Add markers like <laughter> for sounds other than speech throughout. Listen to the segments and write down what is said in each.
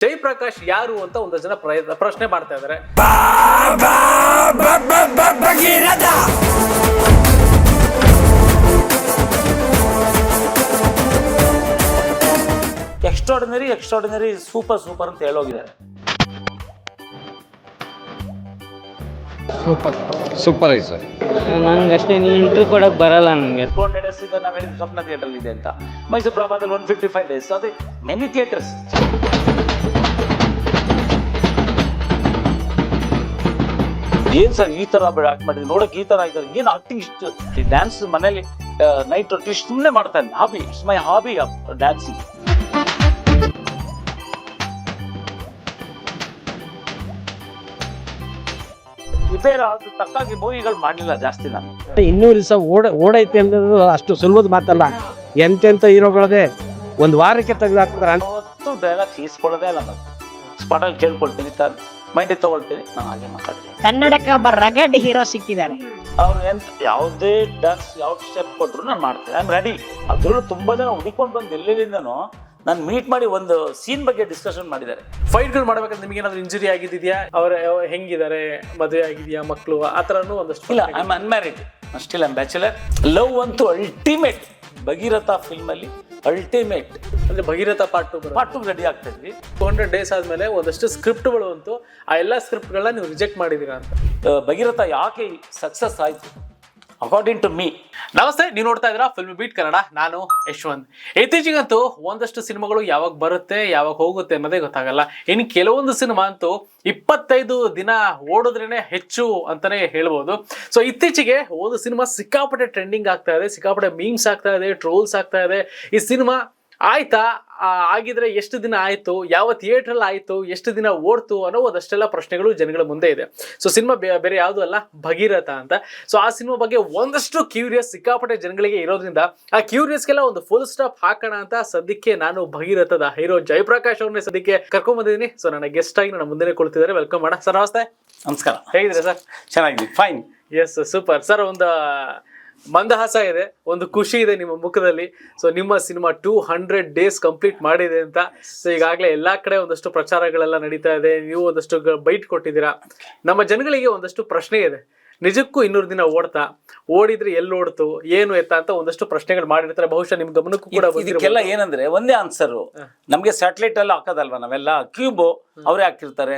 ಜಯಪ್ರಕಾಶ್ ಯಾರು ಅಂತ ಒಂದು ಜನ ಪ್ರಯತ್ನ ಪ್ರಶ್ನೆ ಮಾಡ್ತಾ ಇದ್ದಾರೆ ಎಕ್ಸ್ಟ್ರಾಡಿನರಿ ಎಕ್ಸ್ಟ್ರಾಡಿನರಿ ಸೂಪರ್ ಸೂಪರ್ ಅಂತ ಹೇಳೋಗಿದ್ದಾರೆ ಸೂಪರ್ ಐತೆ ಸರ್ ನಂಗೆ ಅಷ್ಟೇ ನೀನು ಇಂಟ್ರೂ ಕೊಡಕ್ಕೆ ಬರಲ್ಲ ನನಗೆ ಟೂ ಹಂಡ್ರೆಡ್ ಡೇಸ್ ಇದೆ ನಾವು ಹೇಳಿದ ಸ್ವಪ್ನ ಥಿಯೇಟರ್ ಇದೆ ಅಂತ. ಮೈಸೂರು ಪ್ರಭಾದಲ್ಲಿ ಒನ್ ಫಿಫ್ಟಿ ಫೈವ್ ಡೇಸ್ ಅದೇ ಮೆನಿ ಥಿಯೇಟರ್ಸ್ ಏನ್ ಸರ್ ಈ ತರ ಆಕ್ಟ್ ಮಾಡಿದ್ರಿ? ನೋಡಕ್ ಈ ತರ ಇದ್ದಾರೆ ಏನ್ ಆಕ್ಟಿಂಗ್ ಇಷ್ಟು ಡ್ಯಾನ್ಸ್ ಮನೇಲಿ ನೈಟ್ ಇಷ್ಟು ಸುಮ್ಮನೆ ಮಾಡ್ತಾನೆ hobby it's my hobby dancing repair ಆದ ತಕ್ಕಾಗಿ ಮೂವಿಗಳು ಮಾಡಲಿಲ್ಲ ಜಾಸ್ತಿ ನಾನು. ಇನ್ನೂರು ದಿವಸ ಓಡ ಓಡೈತೆ ಅನ್ನೋದು ಅಷ್ಟು ಸುಲಭದ ಮಾತಲ್ಲ. ಎಂತೆಂತ ಹೀರೋಗಳದೇ ಒಂದು ವಾರಕ್ಕೆ ತೆಗೆದಾಕ್ತಾರೆ ಅವತ್ತು ಡೈಲಾಗ್ ಈಸ್ಕೊಳ್ಳೋದೇ ಇಲ್ಲ ನಾನು. ಸ್ಪಾಟಾಗಿ ಕೇಳ್ಕೊಳ್ತೀನಿ ತ ಮೈಂಡಿಗೆ ತಗೊಳ್ತೀನಿ. ನಾನು ಹಾಗೆ ಮಾತಾಡ್ತೀನಿ. ಕನ್ನಡಕ್ಕೆ ಒಬ್ಬ ರಗಡ್ ಹೀರೋ ಸಿಕ್ಕಿದ್ದಾರೆ. ಅವ್ರು ಎಂತ ಯಾವುದೇ ಡ್ಯಾನ್ಸ್ ಯಾವ ಸ್ಟೆಪ್ ಕೊಟ್ಟರು ನಾನು ಮಾಡ್ತೀನಿ. ಐ ಆಮ್ ರೆಡಿ ಅದ್ರಲ್ಲೂ ತುಂಬ ಜನ ಹುಡುಕೊಂಡು ಬಂದು ಎಲ್ಲೆಲ್ಲಿಂದನೂ ನಾನು ಮೀಟ್ ಮಾಡಿ ಒಂದು ಸೀನ್ ಬಗ್ಗೆ ಡಿಸ್ಕಷನ್ ಮಾಡಿದ್ದಾರೆ. ಫೈಟ್ಗಳು ಮಾಡ್ಬೇಕಂದ್ರೆ ನಿಮಗೆ ಏನಾದ್ರು ಇಂಜುರಿ ಆಗಿದೆಯಾ ಅವ್ರ ಹೆಂಗಿದ್ದಾರೆ? ಮದುವೆ ಆಗಿದೆಯಾ? ಮಕ್ಕಳು ಆ ಥರನೂ ಒಂದಷ್ಟು ಇಲ್ಲ I am unmarried still I'm bachelor love ಅಂತೂ ಅಲ್ಟಿಮೇಟ್ ಭಗೀರಥ ಫಿಲ್ಮಲ್ಲಿ ಅಲ್ಟಿಮೇಟ್ ಅಂದ್ರೆ Bhagiratha part two part two ready ಆಗ್ತಾ ಇದ್ವಿ. ಟೂ ಹಂಡ್ರೆಡ್ ಡೇಸ್ ಆದ್ಮೇಲೆ ಒಂದಷ್ಟು ಸ್ಕ್ರಿಪ್ಟ್ಗಳು ಅಂತೂ ಆ ಎಲ್ಲ ಸ್ಕ್ರಿಪ್ಟ್ಗಳನ್ನ ನೀವು ರಿಜೆಕ್ಟ್ ಮಾಡಿದೀರಾ ಅಂತ. ಭಗೀರಥ ಯಾಕೆ ಸಕ್ಸಸ್ ಆಯಿತು? ಅಕಾರ್ಡಿಂಗ್ ಟು ಮೀ ನಮಸ್ತೆ, ನೀವು ನೋಡ್ತಾ ಇದ್ದೀರಾ ಫಿಲ್ಮ್ ಬೀಟ್ ಕನ್ನಡ ನಾನು ಯಶ್ವಂತ್. ಇತ್ತೀಚೆಗಂತೂ ಒಂದಷ್ಟು ಸಿನಿಮಾಗಳು ಯಾವಾಗ ಬರುತ್ತೆ, ಯಾವಾಗ ಹೋಗುತ್ತೆ ಅನ್ನೋದೇ ಗೊತ್ತಾಗಲ್ಲ. ಇನ್ನು ಕೆಲವೊಂದು ಸಿನಿಮಾ ಅಂತೂ ಇಪ್ಪತ್ತೈದು ದಿನ ಓಡಿದ್ರೇನೆ ಹೆಚ್ಚು ಅಂತಾನೆ ಹೇಳ್ಬೋದು. ಸೊ ಇತ್ತೀಚೆಗೆ ಒಂದು ಸಿನಿಮಾ ಸಿಕ್ಕಾಪಟ್ಟೆ ಟ್ರೆಂಡಿಂಗ್ ಆಗ್ತಾ ಇದೆ, ಸಿಕ್ಕಾಪಟ್ಟೆ ಮೀಮ್ಸ್ ಆಗ್ತಾ ಇದೆ ಟ್ರೋಲ್ಸ್ ಆಗ್ತಾ ಇದೆ. ಈ ಸಿನಿಮಾ ಆಯ್ತಾ? ಆಗಿದ್ರೆ ಎಷ್ಟು ದಿನ ಆಯ್ತು? ಯಾವ ಥಿಯೇಟ್ರಲ್ಲಿ ಆಯ್ತು? ಎಷ್ಟು ದಿನ ಓಡ್ತು? ಅನ್ನೋ ಒಂದಷ್ಟೆಲ್ಲ ಪ್ರಶ್ನೆಗಳು ಜನಗಳ ಮುಂದೆ ಇದೆ. ಸೊ ಸಿನಿಮಾ ಬೇರೆ ಯಾವುದು ಅಲ್ಲ ಭಗೀರಥ ಅಂತ. ಸೊ ಆ ಸಿನಿಮಾ ಬಗ್ಗೆ ಒಂದಷ್ಟು ಕ್ಯೂರಿಯಸ್ ಸಿಕ್ಕಾಪಟ್ಟೆ ಜನಗಳಿಗೆ ಇರೋದ್ರಿಂದ ಆ ಕ್ಯೂರಿಯಸ್ಗೆಲ್ಲ ಒಂದು ಫುಲ್ ಸ್ಟಾಪ್ ಹಾಕೋಣ ಅಂತ ಸದ್ಯಕ್ಕೆ ನಾನು ಭಗೀರಥದ ಹೀರೋ ಜಯಪ್ರಕಾಶ್ ಅವ್ರನ್ನೇ ಸದ್ಯಕ್ಕೆ ಕರ್ಕೊಂಡ್ ಬಂದಿದ್ದೀನಿ ಸೊ ನನ್ನ ಗೆಸ್ಟ್ ಆಗಿ ನನ್ನ ಮುಂದೆ ಕೊಡ್ತಿದ್ದಾರೆ ವೆಲ್ಕಮ್ ಮಾಡ ಸರ್ ನಮಸ್ತೆ. ನಮಸ್ಕಾರ. ಹೇಗಿದ್ರೆ ಸರ್ ಚೆನ್ನಾಗಿದೆ ಫೈನ್ ಎಸ್ ಸೂಪರ್ ಸರ್ ಒಂದು ಮಂದಹಾಸ ಇದೆ, ಒಂದು ಖುಷಿ ಇದೆ ನಿಮ್ಮ ಮುಖದಲ್ಲಿ. ಸೊ ನಿಮ್ಮ cinema two hundred days complete ಮಾಡಿದೆ ಅಂತ. ಸೊ ಈಗಾಗಲೇ ಎಲ್ಲಾ ಕಡೆ ಒಂದಷ್ಟು ಪ್ರಚಾರಗಳೆಲ್ಲ ನಡೀತಾ ಇದೆ. ನೀವು ಒಂದಷ್ಟು ಬೈಟ್ ಕೊಟ್ಟಿದ್ದೀರಾ. ನಮ್ಮ ಜನಗಳಿಗೆ ಒಂದಷ್ಟು ಪ್ರಶ್ನೆ ಇದೆ. ನಿಜಕ್ಕೂ ಇನ್ನೂರು ದಿನ ಓಡ್ತಾ ಓಡಿದ್ರೆ ಎಲ್ಲಿ ಓಡ್ತು ಏನು ಎತ್ತ ಅಂತ ಒಂದಷ್ಟು ಪ್ರಶ್ನೆಗಳು ಮಾಡಿರ್ತಾರೆ. ಬಹುಶಃ ನಿಮ್ ಗಮನಕ್ಕೂ ಕೂಡ ಇದಕ್ಕೆಲ್ಲ ಏನಂದ್ರೆ ಒಂದೇ ಆನ್ಸರ್ ನಮ್ಗೆ ಸ್ಯಾಟಲೈಟ್ ಎಲ್ಲ ಹಾಕೋದಲ್ವಾ ನಾವೆಲ್ಲ? ಕ್ಯೂಬ್ ಅವರೇ ಹಾಕಿರ್ತಾರೆ.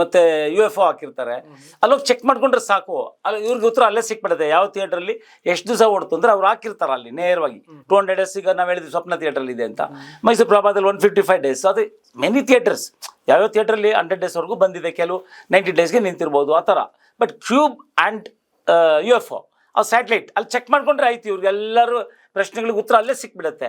ಮತ್ತೆ ಯು ಎಫ್ ಒ ಹಾಕಿರ್ತಾರೆ. ಅಲ್ಲೋಗಿ ಚೆಕ್ ಮಾಡ್ಕೊಂಡ್ರೆ ಸಾಕು. ಅಲ್ಲಿ ಇವ್ರಿಗೆ ಉತ್ತರ ಅಲ್ಲೇ ಸಿಕ್ಬಿಡುತ್ತೆ. ಯಾವ ಥಿಯೇಟರ್ ಅಲ್ಲಿ ಎಷ್ಟು ದಿವಸ ಓಡ್ತು ಅಂದ್ರೆ ಅವ್ರು ಹಾಕಿರ್ತಾರ ಅಲ್ಲಿ ನೇರವಾಗಿ. ಟೂ ಹಂಡ್ರೆಡ್ ಡೇಸ್ ಈಗ ನಾವು ಹೇಳಿದ್ವಿ ಸ್ವಪ್ನ ಥಿಯೇಟರ್ ಅಲ್ಲಿ ಇದೆ ಅಂತ. ಮೈಸೂರು ಪ್ರಭಾದಲ್ಲಿ ಒನ್ ಫಿಫ್ಟಿ ಫೈವ್ ಡೇಸ್ ಅದು ಮೆನಿ ಥಿಯೇಟರ್ಸ್ ಯಾವ್ಯಾವ ಥಿಯೇಟ್ರಲ್ಲಿ ಹಂಡ್ರೆಡ್ ಡೇಸ್ವರೆಗೂ ಬಂದಿದೆ ಕೆಲವು ನೈಂಟಿ ಡೇಸ್ಗೆ ನಿಂತಿರ್ಬೋದು ಆ ಥರ. But Qube and U F O ಆ ಸ್ಯಾಟಲೈಟ್ ಅಲ್ಲಿ ಚೆಕ್ ಮಾಡ್ಕೊಂಡ್ರೆ ಆಯ್ತು ಇವ್ರಿಗೆಲ್ಲರೂ ಪ್ರಶ್ನೆಗಳಿಗೆ ಉತ್ತರ ಅಲ್ಲೇ ಸಿಕ್ಬಿಡತ್ತೆ.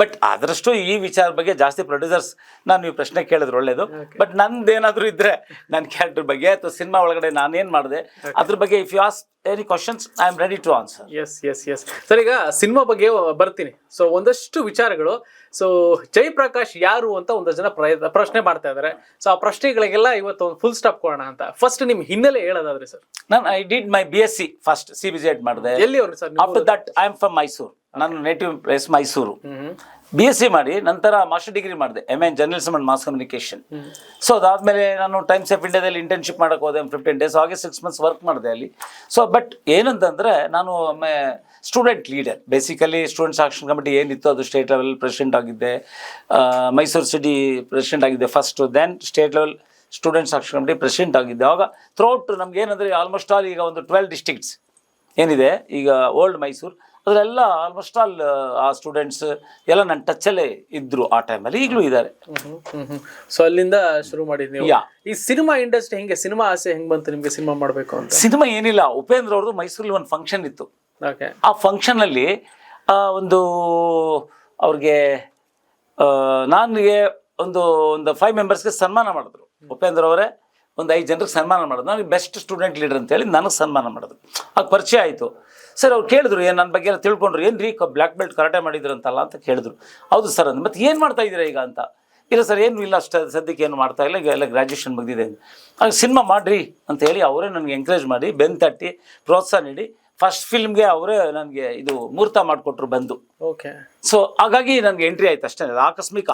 ಬಟ್ ಆದ್ರಷ್ಟು ಈ ವಿಚಾರ ಬಗ್ಗೆ ಜಾಸ್ತಿ ಪ್ರೊಡ್ಯೂಸರ್ಸ್ ನಾನು ಈ ಪ್ರಶ್ನೆ ಕೇಳಿದ್ರೆ ಒಳ್ಳೇದು. ಬಟ್ ನಂದೇನಾದ್ರೂ ಇದ್ರೆ ನನ್ನ ಕ್ಯಾರೆಕ್ಟರ್ ಬಗ್ಗೆ ಅಥವಾ ಸಿನಿಮಾ ಒಳಗಡೆ ನಾನೇನ್ ಮಾಡಿದೆ ಅದ್ರ ಬಗ್ಗೆ if you ask any questions I am ready to answer yes yes yes sir ಈಗ ಸಿನಿಮಾ ಬಗ್ಗೆ ಬರ್ತೀನಿ. ಸೊ ಒಂದಷ್ಟು ವಿಚಾರಗಳು. ಸೊ ಜಯಪ್ರಕಾಶ್ ಯಾರು ಅಂತ ಒಂದಷ್ಟು ಜನ ಪ್ರಶ್ನೆ ಮಾಡ್ತಾ ಇದ್ದಾರೆ ಸೊ ಆ ಪ್ರಶ್ನೆಗಳಿಗೆಲ್ಲ ಇವತ್ತು ಒಂದು ಫುಲ್ ಸ್ಟಾಪ್ ಕೊಡೋಣ ಅಂತ. ಫಸ್ಟ್ ನಿಮ್ ಹಿನ್ನೆಲೆ ಹೇಳೋದಾದ್ರೆ ಸರ್. ನಾನು I did my B S C first C B Z ಮಾಡಿದೆ. ಎಲ್ಲಿ ಅವ್ರು sir after that I am from Mysuru ನನ್ನ native place Mysuru B S C ಮಾಡಿ ನಂತರ ಮಾಸ್ಟರ್ ಡಿಗ್ರಿ ಮಾಡಿದೆ M N journalism and mass communication so ಅದಾದ್ಮೇಲೆ ನಾನು times of ಇಂಡಿಯಾದಲ್ಲಿ ಇಂಟರ್ನ್ಶಿಪ್ ಮಾಡಕ್ಕೆ ಹೋದೆ ಫಿಫ್ಟೀನ್ ಡೇಸ್ ಹಾಗೆ ಸಿಕ್ಸ್ ಮಂತ್ಸ್ ವರ್ಕ್ ಮಾಡಿದೆ ಅಲ್ಲಿ. ಸೊ ಬಟ್ ಏನಂತಂದ್ರೆ ನಾನು ಒಮ್ಮೆ student leader basically students action committee ಏನಿತ್ತು ಅದು ಸ್ಟೇಟ್ ಲೆವೆಲ್ ಪ್ರೆಸಿಡೆಂಟ್ ಆಗಿದ್ದೆ. ಮೈಸೂರು ಸಿಟಿ ಪ್ರೆಸಿಡೆಂಟ್ ಆಗಿದ್ದೆ first then state level students action committee president ಆಗಿದ್ದೆ. ಆವಾಗ ಥ್ರೂಔಟ್ ನಮ್ಗೆ ಏನಂದ್ರೆ ಆಲ್ಮೋಸ್ಟ್ ಆಲ್ ಈಗ ಒಂದು ಟ್ವೆಲ್ ಡಿಸ್ಟಿಕ್ಸ್ ಏನಿದೆ ಈಗ ಓಲ್ಡ್ ಮೈಸೂರು ಅದರೆಲ್ಲ ಆಲ್ಮೋಸ್ಟ್ ಆಲ್ ಆ ಸ್ಟೂಡೆಂಟ್ಸ್ ಎಲ್ಲ ನನ್ನ ಟಚ್ಚಲ್ಲೇ ಇದ್ರು ಆ ಟೈಮಲ್ಲಿ ಈಗಲೂ ಇದ್ದಾರೆ. ಸೊ ಅಲ್ಲಿಂದ ಶುರು ಮಾಡಿದ್ ನೀವು. ಈ ಸಿನಿಮಾ ಇಂಡಸ್ಟ್ರಿ ಹೆಂಗೆ ಸಿನಿಮಾ ಆಸೆ ಹೆಂಗ್ ಬಂತು ನಿಮ್ಗೆ ಸಿನಿಮಾ ಮಾಡಬೇಕು ಅಂತ? ಸಿನಿಮಾ ಏನಿಲ್ಲ. ಉಪೇಂದ್ರ ಅವ್ರದ್ದು ಮೈಸೂರಲ್ಲಿ ಒಂದು ಫಂಕ್ಷನ್ ಇತ್ತು. ಓಕೆ ಆ ಫಂಕ್ಷನಲ್ಲಿ ಒಂದು ಅವ್ರಿಗೆ ನನಗೆ ಒಂದು ಒಂದು ಫೈವ್ ಮೆಂಬರ್ಸ್ಗೆ ಸನ್ಮಾನ ಮಾಡಿದ್ರು. ಉಪೇಂದ್ರ ಅವರೇ ಒಂದು ಐದು ಜನರಿಗೆ ಸನ್ಮಾನ ಮಾಡಿದ್ರು. ನನಗೆ ಬೆಸ್ಟ್ ಸ್ಟೂಡೆಂಟ್ ಲೀಡರ್ ಅಂತೇಳಿ ನನಗೆ ಸನ್ಮಾನ ಮಾಡಿದ್ರು. ಆಗ ಪರಿಚಯ ಆಯಿತು. ಸರ್ ಅವ್ರು ಕೇಳಿದ್ರು ಏನು ನನ್ನ ಬಗ್ಗೆ ಎಲ್ಲ ತಿಳ್ಕೊಂಡ್ರು? ಏನು ರೀ ಬ್ಲ್ಯಾಕ್ ಬೆಲ್ಟ್ ಕರಾಟೆ ಮಾಡಿದ್ರಂತಲ್ಲ ಅಂತ ಕೇಳಿದ್ರು. ಹೌದು ಸರ್ ಅಂದ್ರೆ. ಮತ್ತೆ ಏನು ಮಾಡ್ತಾ ಇದ್ದೀರಾ ಈಗ ಅಂತ? ಇಲ್ಲ ಸರ್ ಏನು ಇಲ್ಲ ಅಷ್ಟು ಸದ್ಯಕ್ಕೆ ಏನು ಮಾಡ್ತಾ ಇಲ್ಲ. ಈಗ ಎಲ್ಲ ಗ್ರ್ಯಾಜುಯೇಷನ್ ಮುಗಿದಿದೆ. ಆಗ ಸಿನಿಮಾ ಮಾಡಿರಿ ಅಂತ ಹೇಳಿ ಅವರೇ ನನಗೆ ಎಂಕರೇಜ್ ಮಾಡಿ ಬೆನ್ ತಟ್ಟಿ ಪ್ರೋತ್ಸಾಹ ನೀಡಿ ಫಸ್ಟ್ ಫಿಲ್ಮ್ಗೆ ಅವರೇ ನನಗೆ ಇದು ಮುಹೂರ್ತ ಮಾಡಿಕೊಟ್ರು ಬಂದು. ಓಕೆ ಸೊ ಹಾಗಾಗಿ ನನಗೆ ಎಂಟ್ರಿ ಆಯ್ತು ಅಷ್ಟೇ ಆಕಸ್ಮಿಕ.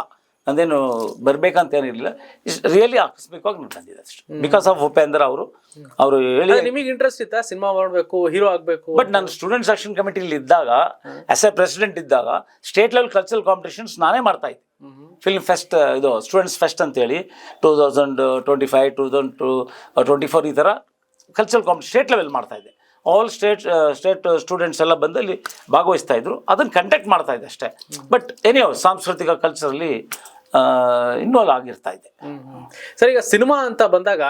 ನಂದೇನು ಬರ್ಬೇಕಂತ ಏನಿರಲಿಲ್ಲ ರಿಯಲಿ ಆಕಸ್ಮಿಕವಾಗಿ ನಾನು ಬಂದಿದ್ದೆ ಅಷ್ಟೇ. ಬಿಕಾಸ್ ಆಫ್ ಉಪೇಂದ್ರ ಅವರು ಅವರು ಹೇಳಿ ನಿಮಗೆ ಇಂಟ್ರೆಸ್ಟ್ ಇತ್ತಾ? ಸಿನಿಮಾ ಮಾಡಬೇಕು ಹೀರೋ ಆಗಬೇಕು ಬಟ್ ನಾನು ಸ್ಟೂಡೆಂಟ್ಸ್ ಆಕ್ಷನ್ ಕಮಿಟಿಲಿ ಇದ್ದಾಗ ಆಸ್ ಎ ಪ್ರೆಸಿಡೆಂಟ್ ಇದ್ದಾಗ ಸ್ಟೇಟ್ ಲೆವೆಲ್ ಕಲ್ಚರಲ್ ಕಾಂಪಿಟೇಷನ್ಸ್ ನಾನೇ ಮಾಡ್ತಾ ಇದ್ದೆ. ಫಿಲ್ಮ್ ಫೆಸ್ಟ್ ಇದು ಸ್ಟೂಡೆಂಟ್ಸ್ ಫೆಸ್ಟ್ ಅಂತೇಳಿ two thousand twenty five two thousand to twenty four ಈ ಥರ ಕಲ್ಚರಲ್ ಕಾಂಪಿಟೇಷನ್ ಸ್ಟೇಟ್ ಲೆವೆಲ್ ಮಾಡ್ತಾ ಇದ್ದೆ. ಆಲ್ ಸ್ಟೇಟ್ ಸ್ಟೇಟ್ ಸ್ಟೂಡೆಂಟ್ಸ್ ಎಲ್ಲ ಬಂದು ಅಲ್ಲಿ ಭಾಗವಹಿಸ್ತಾ ಇದ್ರು. ಅದನ್ನು ಕಂಡಕ್ಟ್ ಮಾಡ್ತಾ ಇದ್ದೆ ಅಷ್ಟೇ. ಬಟ್ ಏನಿಯೋ ಸಾಂಸ್ಕೃತಿಕ ಕಲ್ಚರಲ್ಲಿ ಇನ್ವಾಲ್ವ್ ಆಗಿರ್ತಾ ಇದೆ. ಸರ್ ಈಗ ಸಿನಿಮಾ ಅಂತ ಬಂದಾಗ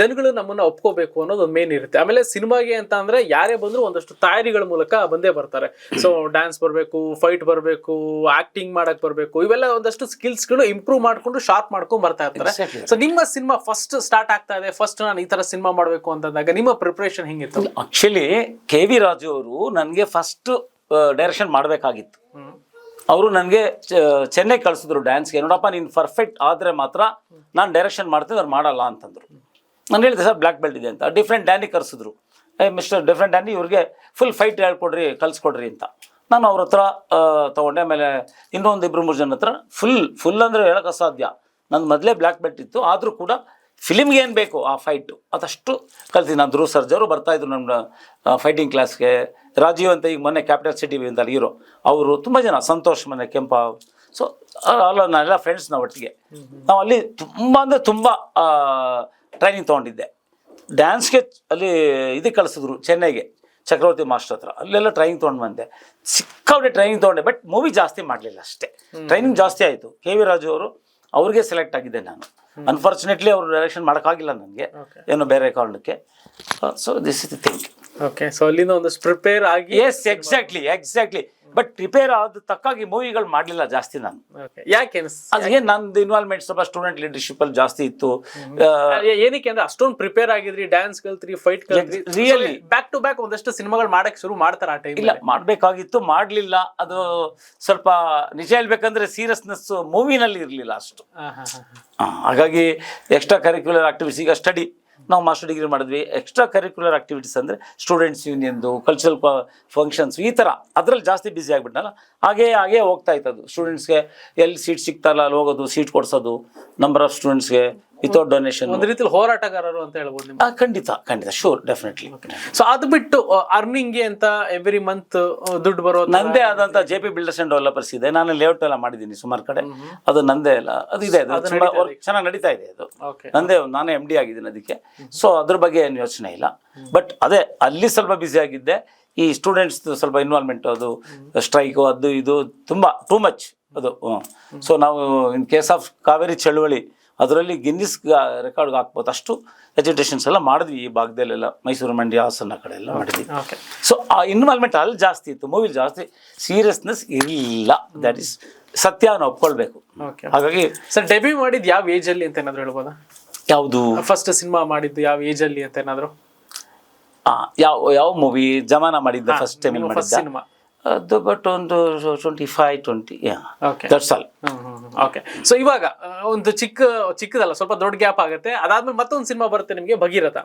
ಜನಗಳು ನಮ್ಮನ್ನ ಒಪ್ಕೋಬೇಕು ಅನ್ನೋದು ಮೇನ್ ಇರುತ್ತೆ. ಆಮೇಲೆ ಸಿನಿಮಾಗೆ ಅಂತ ಅಂದ್ರೆ ಯಾರೇ ಬಂದ್ರು ಒಂದಷ್ಟು ತಯಾರಿಗಳ ಮೂಲಕ ಬಂದೇ ಬರ್ತಾರೆ. ಸೊ ಡ್ಯಾನ್ಸ್ ಬರಬೇಕು ಫೈಟ್ ಬರಬೇಕು ಆಕ್ಟಿಂಗ್ ಮಾಡಕ್ ಬರಬೇಕು ಇವೆಲ್ಲ ಒಂದಷ್ಟು ಸ್ಕಿಲ್ಸ್ಗಳು ಇಂಪ್ರೂವ್ ಮಾಡ್ಕೊಂಡು ಶಾರ್ಪ್ ಮಾಡ್ಕೊಂಡು ಬರ್ತಾ ಇರ್ತಾರೆ. ಸೊ ನಿಮ್ಮ ಸಿನಿಮಾ ಫಸ್ಟ್ ಸ್ಟಾರ್ಟ್ ಆಗ್ತಾ ಇದೆ. ಫಸ್ಟ್ ನಾನು ಈ ತರ ಸಿನಿಮಾ ಮಾಡಬೇಕು ಅಂತಂದಾಗ ನಿಮ್ಮ ಪ್ರಿಪರೇಷನ್ ಹೆಂಗಿತ್ತು? ಆಕ್ಚುಲಿ ಕೆ ವಿ ರಾಜು ಅವರು ನನಗೆ ಫಸ್ಟ್ ಡೈರೆಕ್ಷನ್ ಮಾಡಬೇಕಾಗಿತ್ತು. ಅವರು ನನಗೆ ಚೆನ್ನೈ ಕಳಿಸಿದ್ರು ಡ್ಯಾನ್ಸ್ಗೆ. ನೋಡಪ್ಪ, ನೀನು ಪರ್ಫೆಕ್ಟ್ ಆದರೆ ಮಾತ್ರ ನಾನು ಡೈರೆಕ್ಷನ್ ಮಾಡ್ತೀನಿ, ಅವ್ರು ಮಾಡಲ್ಲ ಅಂತಂದರು. ನಾನು ಹೇಳಿದೆ, ಸರ್ ಬ್ಲ್ಯಾಕ್ ಬೆಲ್ಟ್ ಇದೆ ಅಂತ. ಡಿಫ್ರೆಂಟ್ ಡ್ಯಾನಿ ಕರೆಸಿದ್ರು. ಏ ಮಿಸ್ಟರ್ ಡಿಫ್ರೆಂಟ್ ಡ್ಯಾನಿ ಇವ್ರಿಗೆ ಫುಲ್ ಫೈಟ್ ಹೇಳ್ಕೊಡ್ರಿ ಕಲಿಸ್ಕೊಡ್ರಿ ಅಂತ. ನಾನು ಅವ್ರ ಹತ್ರ ತೊಗೊಂಡೆ, ಆಮೇಲೆ ಇನ್ನೊಂದು ಇಬ್ಬರು ಮೂರು ಜನ ಹತ್ರ ಫುಲ್ ಫುಲ್ ಅಂದರೆ ಹೇಳೋಕೆ ಅಸಾಧ್ಯ. ನನ್ನ ಮೊದಲೇ ಬ್ಲ್ಯಾಕ್ ಬೆಲ್ಟ್ ಇತ್ತು, ಆದರೂ ಕೂಡ ಫಿಲಿಮ್ಗೆ ಏನು ಬೇಕು ಆ ಫೈಟು ಅದಷ್ಟು ಕಲ್ತೀನಿ. ನಾನು ಧ್ರುವ ಸರ್ಜರು ಬರ್ತಾಯಿದ್ರು ನಮ್ಮ ಫೈಟಿಂಗ್ ಕ್ಲಾಸ್ಗೆ ರಾಜೀವ್ ಅಂತ ಈಗ ಮೊನ್ನೆ ಕ್ಯಾಪಿಟಲ್ ಸಿಟಿ ಅಂತ ಇರೋ ಅವರು ತುಂಬ ಜನ ಸಂತೋಷ್ ಮನೆ ಕೆಂಪ ಸೊ ಅಲ್ಲ ನಾನೆಲ್ಲ ಫ್ರೆಂಡ್ಸ್ ನಾವು ಒಟ್ಟಿಗೆ. ನಾವು ಅಲ್ಲಿ ತುಂಬ ಅಂದರೆ ತುಂಬ ಟ್ರೈನಿಂಗ್ ತೊಗೊಂಡಿದ್ದೆ. ಡ್ಯಾನ್ಸ್ಗೆ ಅಲ್ಲಿ ಇದಕ್ಕೆ ಕಳಿಸಿದ್ರು ಚೆನ್ನೈಗೆ ಚಕ್ರವರ್ತಿ ಮಾಸ್ಟರ್ ಹತ್ರ. ಅಲ್ಲೆಲ್ಲ ಟ್ರೈನಿಂಗ್ ತೊಗೊಂಡು ಬಂದೆ. ಸಿಕ್ಕಾಪಟ್ಟೆ ಟ್ರೈನಿಂಗ್ ತೊಗೊಂಡೆ ಬಟ್ ಮೂವಿ ಜಾಸ್ತಿ ಮಾಡಲಿಲ್ಲ ಅಷ್ಟೇ. ಟ್ರೈನಿಂಗ್ ಜಾಸ್ತಿ ಆಯಿತು. ಕೆ ವಿ ರಾಜು ಅವರು ಅವ್ರಿಗೆ ಸೆಲೆಕ್ಟ್ ಆಗಿದ್ದೆ ನಾನು. ಅನ್ಫಾರ್ಚುನೇಟ್ಲಿ ಅವರು ಡೈರೆಕ್ಷನ್ ಮಾಡೋಕ್ಕಾಗಿಲ್ಲ ನನಗೆ. ಏನೋ ಬೇರೆ ಕಾರಣಕ್ಕೆ. So this is the thing okay so ಅಲ್ಲಿಂದ ಒಂದಷ್ಟು ಪ್ರಿಪೇರ್ ಆಗಿ yes exactly exactly but prepare ಆದ ತಕ್ಕಾಗಿ ಮೂವಿಗಳು ಮಾಡಲಿಲ್ಲ ಜಾಸ್ತಿ ನಾನು. ಯಾಕೆ ಅದೇ ನಂದು ಇನ್ವಾಲ್ವ್ಮೆಂಟ್ ಸ್ವಲ್ಪ ಸ್ಟೂಡೆಂಟ್ ಲೀಡರ್ಶಿಪ್ ಅಲ್ಲಿ ಜಾಸ್ತಿ ಇತ್ತು. ಏನಕ್ಕೆ ಅಂದ್ರೆ ಅಷ್ಟೊಂದು ಪ್ರಿಪೇರ್ ಆಗಿದ್ರಿ ಡ್ಯಾನ್ಸ್ ಕಲ್ತ್ರಿ ಫೈಟ್ ಕಲ್ತ್ರಿ. ರಿಯಲಿ ಬ್ಯಾಕ್ ಟು ಬ್ಯಾಕ್ ಒಂದಷ್ಟು ಸಿನಿಮಾಗಳು ಮಾಡಕ್ ಶುರು ಮಾಡ್ತಾರ ಆ ಟೈಮ್ ಇಲ್ಲ ಮಾಡ್ಬೇಕಾಗಿತ್ತು ಮಾಡ್ಲಿಲ್ಲ. ಅದು ಸ್ವಲ್ಪ ನಿಜ ಹೇಳ್ಬೇಕಂದ್ರೆ ಸೀರಿಯಸ್ನೆಸ್ ಮೂವಿನಲ್ಲಿ ಇರಲಿಲ್ಲ ಅಷ್ಟು. ಹಾಗಾಗಿ ಎಕ್ಸ್ಟ್ರಾ ಕರಿಕ್ಯುಲರ್ ಆಕ್ಟಿವಿಟೀಸ್ ಈಗ ಸ್ಟಡಿ ನಾವು ಮಾಸ್ಟರ್ ಡಿಗ್ರಿ ಮಾಡಿದ್ವಿ. ಎಕ್ಸ್ಟ್ರಾ ಕರಿಕ್ಯುಲರ್ ಆಕ್ಟಿವಿಟೀಸ್ ಅಂದರೆ ಸ್ಟೂಡೆಂಟ್ಸ್ ಯೂನಿಯನ್ದು ಕಲ್ಚರಲ್ ಫಂಕ್ಷನ್ಸ್ ಈ ಥರ ಅದರಲ್ಲಿ ಜಾಸ್ತಿ ಬ್ಯುಸಿ ಆಗಿಬಿಟ್ನಲ್ಲ? ಹಾಗೆ ಹಾಗೆ ಹೋಗ್ತಾ ಇತ್ತು ಅದು ಸ್ಟೂಡೆಂಟ್ಸ್ಗೆ ಎಲ್ಲಿ ಸೀಟ್ ಸಿಗ್ತಾರಲ್ಲ, ಅಲ್ಲಿ ಹೋಗೋದು ಸೀಟ್ ಕೊಡ್ಸೋದು ನಂಬರ್ ಆಫ್ ಸ್ಟೂಡೆಂಟ್ಸ್ಗೆ ವಿತೌಟ್ ಡೊನೇಷನ್ ಒಂದ್ ರೀತಿಲಿ ಹೋರಾಟಗಾರರು ಅಂತ ಹೇಳ್ಬೋದು ನಿಮ್ಗೆ? ಖಂಡಿತ ಖಂಡಿತ ಶೂರ್ ಡೆಫಿನೆಟ್ಲಿ ಸೊ ಅದು ಬಿಟ್ಟು ಅರ್ನಿಂಗ್ ಅಂತ ಎವ್ರಿ ಮಂತ್ ದುಡ್ಡು ಬರೋ ನಂದೇ ಆದಂತ J P builders and developers ಇದೆ. ನಾನು ಲೇಔಟ್ ಎಲ್ಲ ಮಾಡಿದ್ದೀನಿ ಸುಮಾರು ಕಡೆ. ಅದು ನಂದೇ ಅಲ್ಲ. ಅದು ಇದೆ ಅದು ಚೆನ್ನಾಗಿ ನಡೀತಾ ಇದೆ ಅದು. ನಂದೇ ನಾನೇ ಎಂ ಡಿ ಆಗಿದ್ದೀನಿ ಅದಕ್ಕೆ. ಸೊ ಅದ್ರ ಬಗ್ಗೆ ಏನು ಯೋಚನೆ ಇಲ್ಲ. ಬಟ್ ಅದೇ ಅಲ್ಲಿ ಸ್ವಲ್ಪ ಬ್ಯುಸಿ ಆಗಿದ್ದೆ. ಈ ಸ್ಟೂಡೆಂಟ್ಸ್ ಸ್ವಲ್ಪ ಇನ್ವಾಲ್ವ್ಮೆಂಟ್ ಅದು ಸ್ಟ್ರೈಕು ಅದು ಇದು ತುಂಬಾ ಟೂ ಮಚ್ ಅದು. ಸೊ ನಾವು ಇನ್ ಕೇಸ್ ಆಫ್ ಕಾವೇರಿ ಚಳುವಳಿ ಅದರಲ್ಲಿ ಗಿನ್ನಿಸ್ ರೆಕಾರ್ಡ್ಗೆ ಹಾಕ್ಬೋದು. ಅಷ್ಟು ಎಜುಟೇಷನ್ಸ್ ಎಲ್ಲ ಮಾಡಿದ್ವಿ ಈ ಭಾಗದಲ್ಲೆಲ್ಲ. ಮೈಸೂರು ಮಂಡ್ಯ ಹಾಸನ ಕಡೆ ಎಲ್ಲ ಮಾಡಿದ್ವಿ. ಸೊ ಆ ಇನ್ವಾಲ್ವ್ಮೆಂಟ್ ಅಲ್ಲಿ ಜಾಸ್ತಿ ಇತ್ತು. ಮೂವಿ ಜಾಸ್ತಿ. ಸೀರಿಯಸ್ನೆಸ್ ಇರಲಿಲ್ಲ ದ್ಯಾಟ್ ಈಸ್ ಸತ್ಯ ನಾವು ಒಪ್ಕೊಳ್ಬೇಕು. ಹಾಗಾಗಿ ಸರ್ ಡೆಬ್ಯೂ ಮಾಡಿದ್ದು ಯಾವ ಏಜ್ ಅಲ್ಲಿ ಅಂತ ಏನಾದ್ರು ಹೇಳ್ಬೋದಾ? ಯಾವುದು? ಫಸ್ಟ್ ಸಿನಿಮಾ ಮಾಡಿದ್ದು ಯಾವ ಏಜ್ ಅಲ್ಲಿ ಅಂತ ಏನಾದರೂ? ಯಾವ ಯಾವ ಮೂವಿ ಜಮಾನ ಮಾಡಿದ್ದ ಫಸ್ಟ್ ಟೈಮ್ ನಿಮ್ಮ ಬಟ್ ಒಂದು twenty five twenty. That's all okay so ಇವಾಗ ಒಂದು ಚಿಕ್ಕ ಚಿಕ್ಕದಲ್ಲ ಸ್ವಲ್ಪ ದೊಡ್ಡ ಗ್ಯಾಪ್ ಆಗುತ್ತೆ. ಅದಾದ್ಮೇಲೆ ಮತ್ತೊಂದು ಸಿನಿಮಾ ಬರುತ್ತೆ ನಿಮಗೆ ಭಗೀರಥ.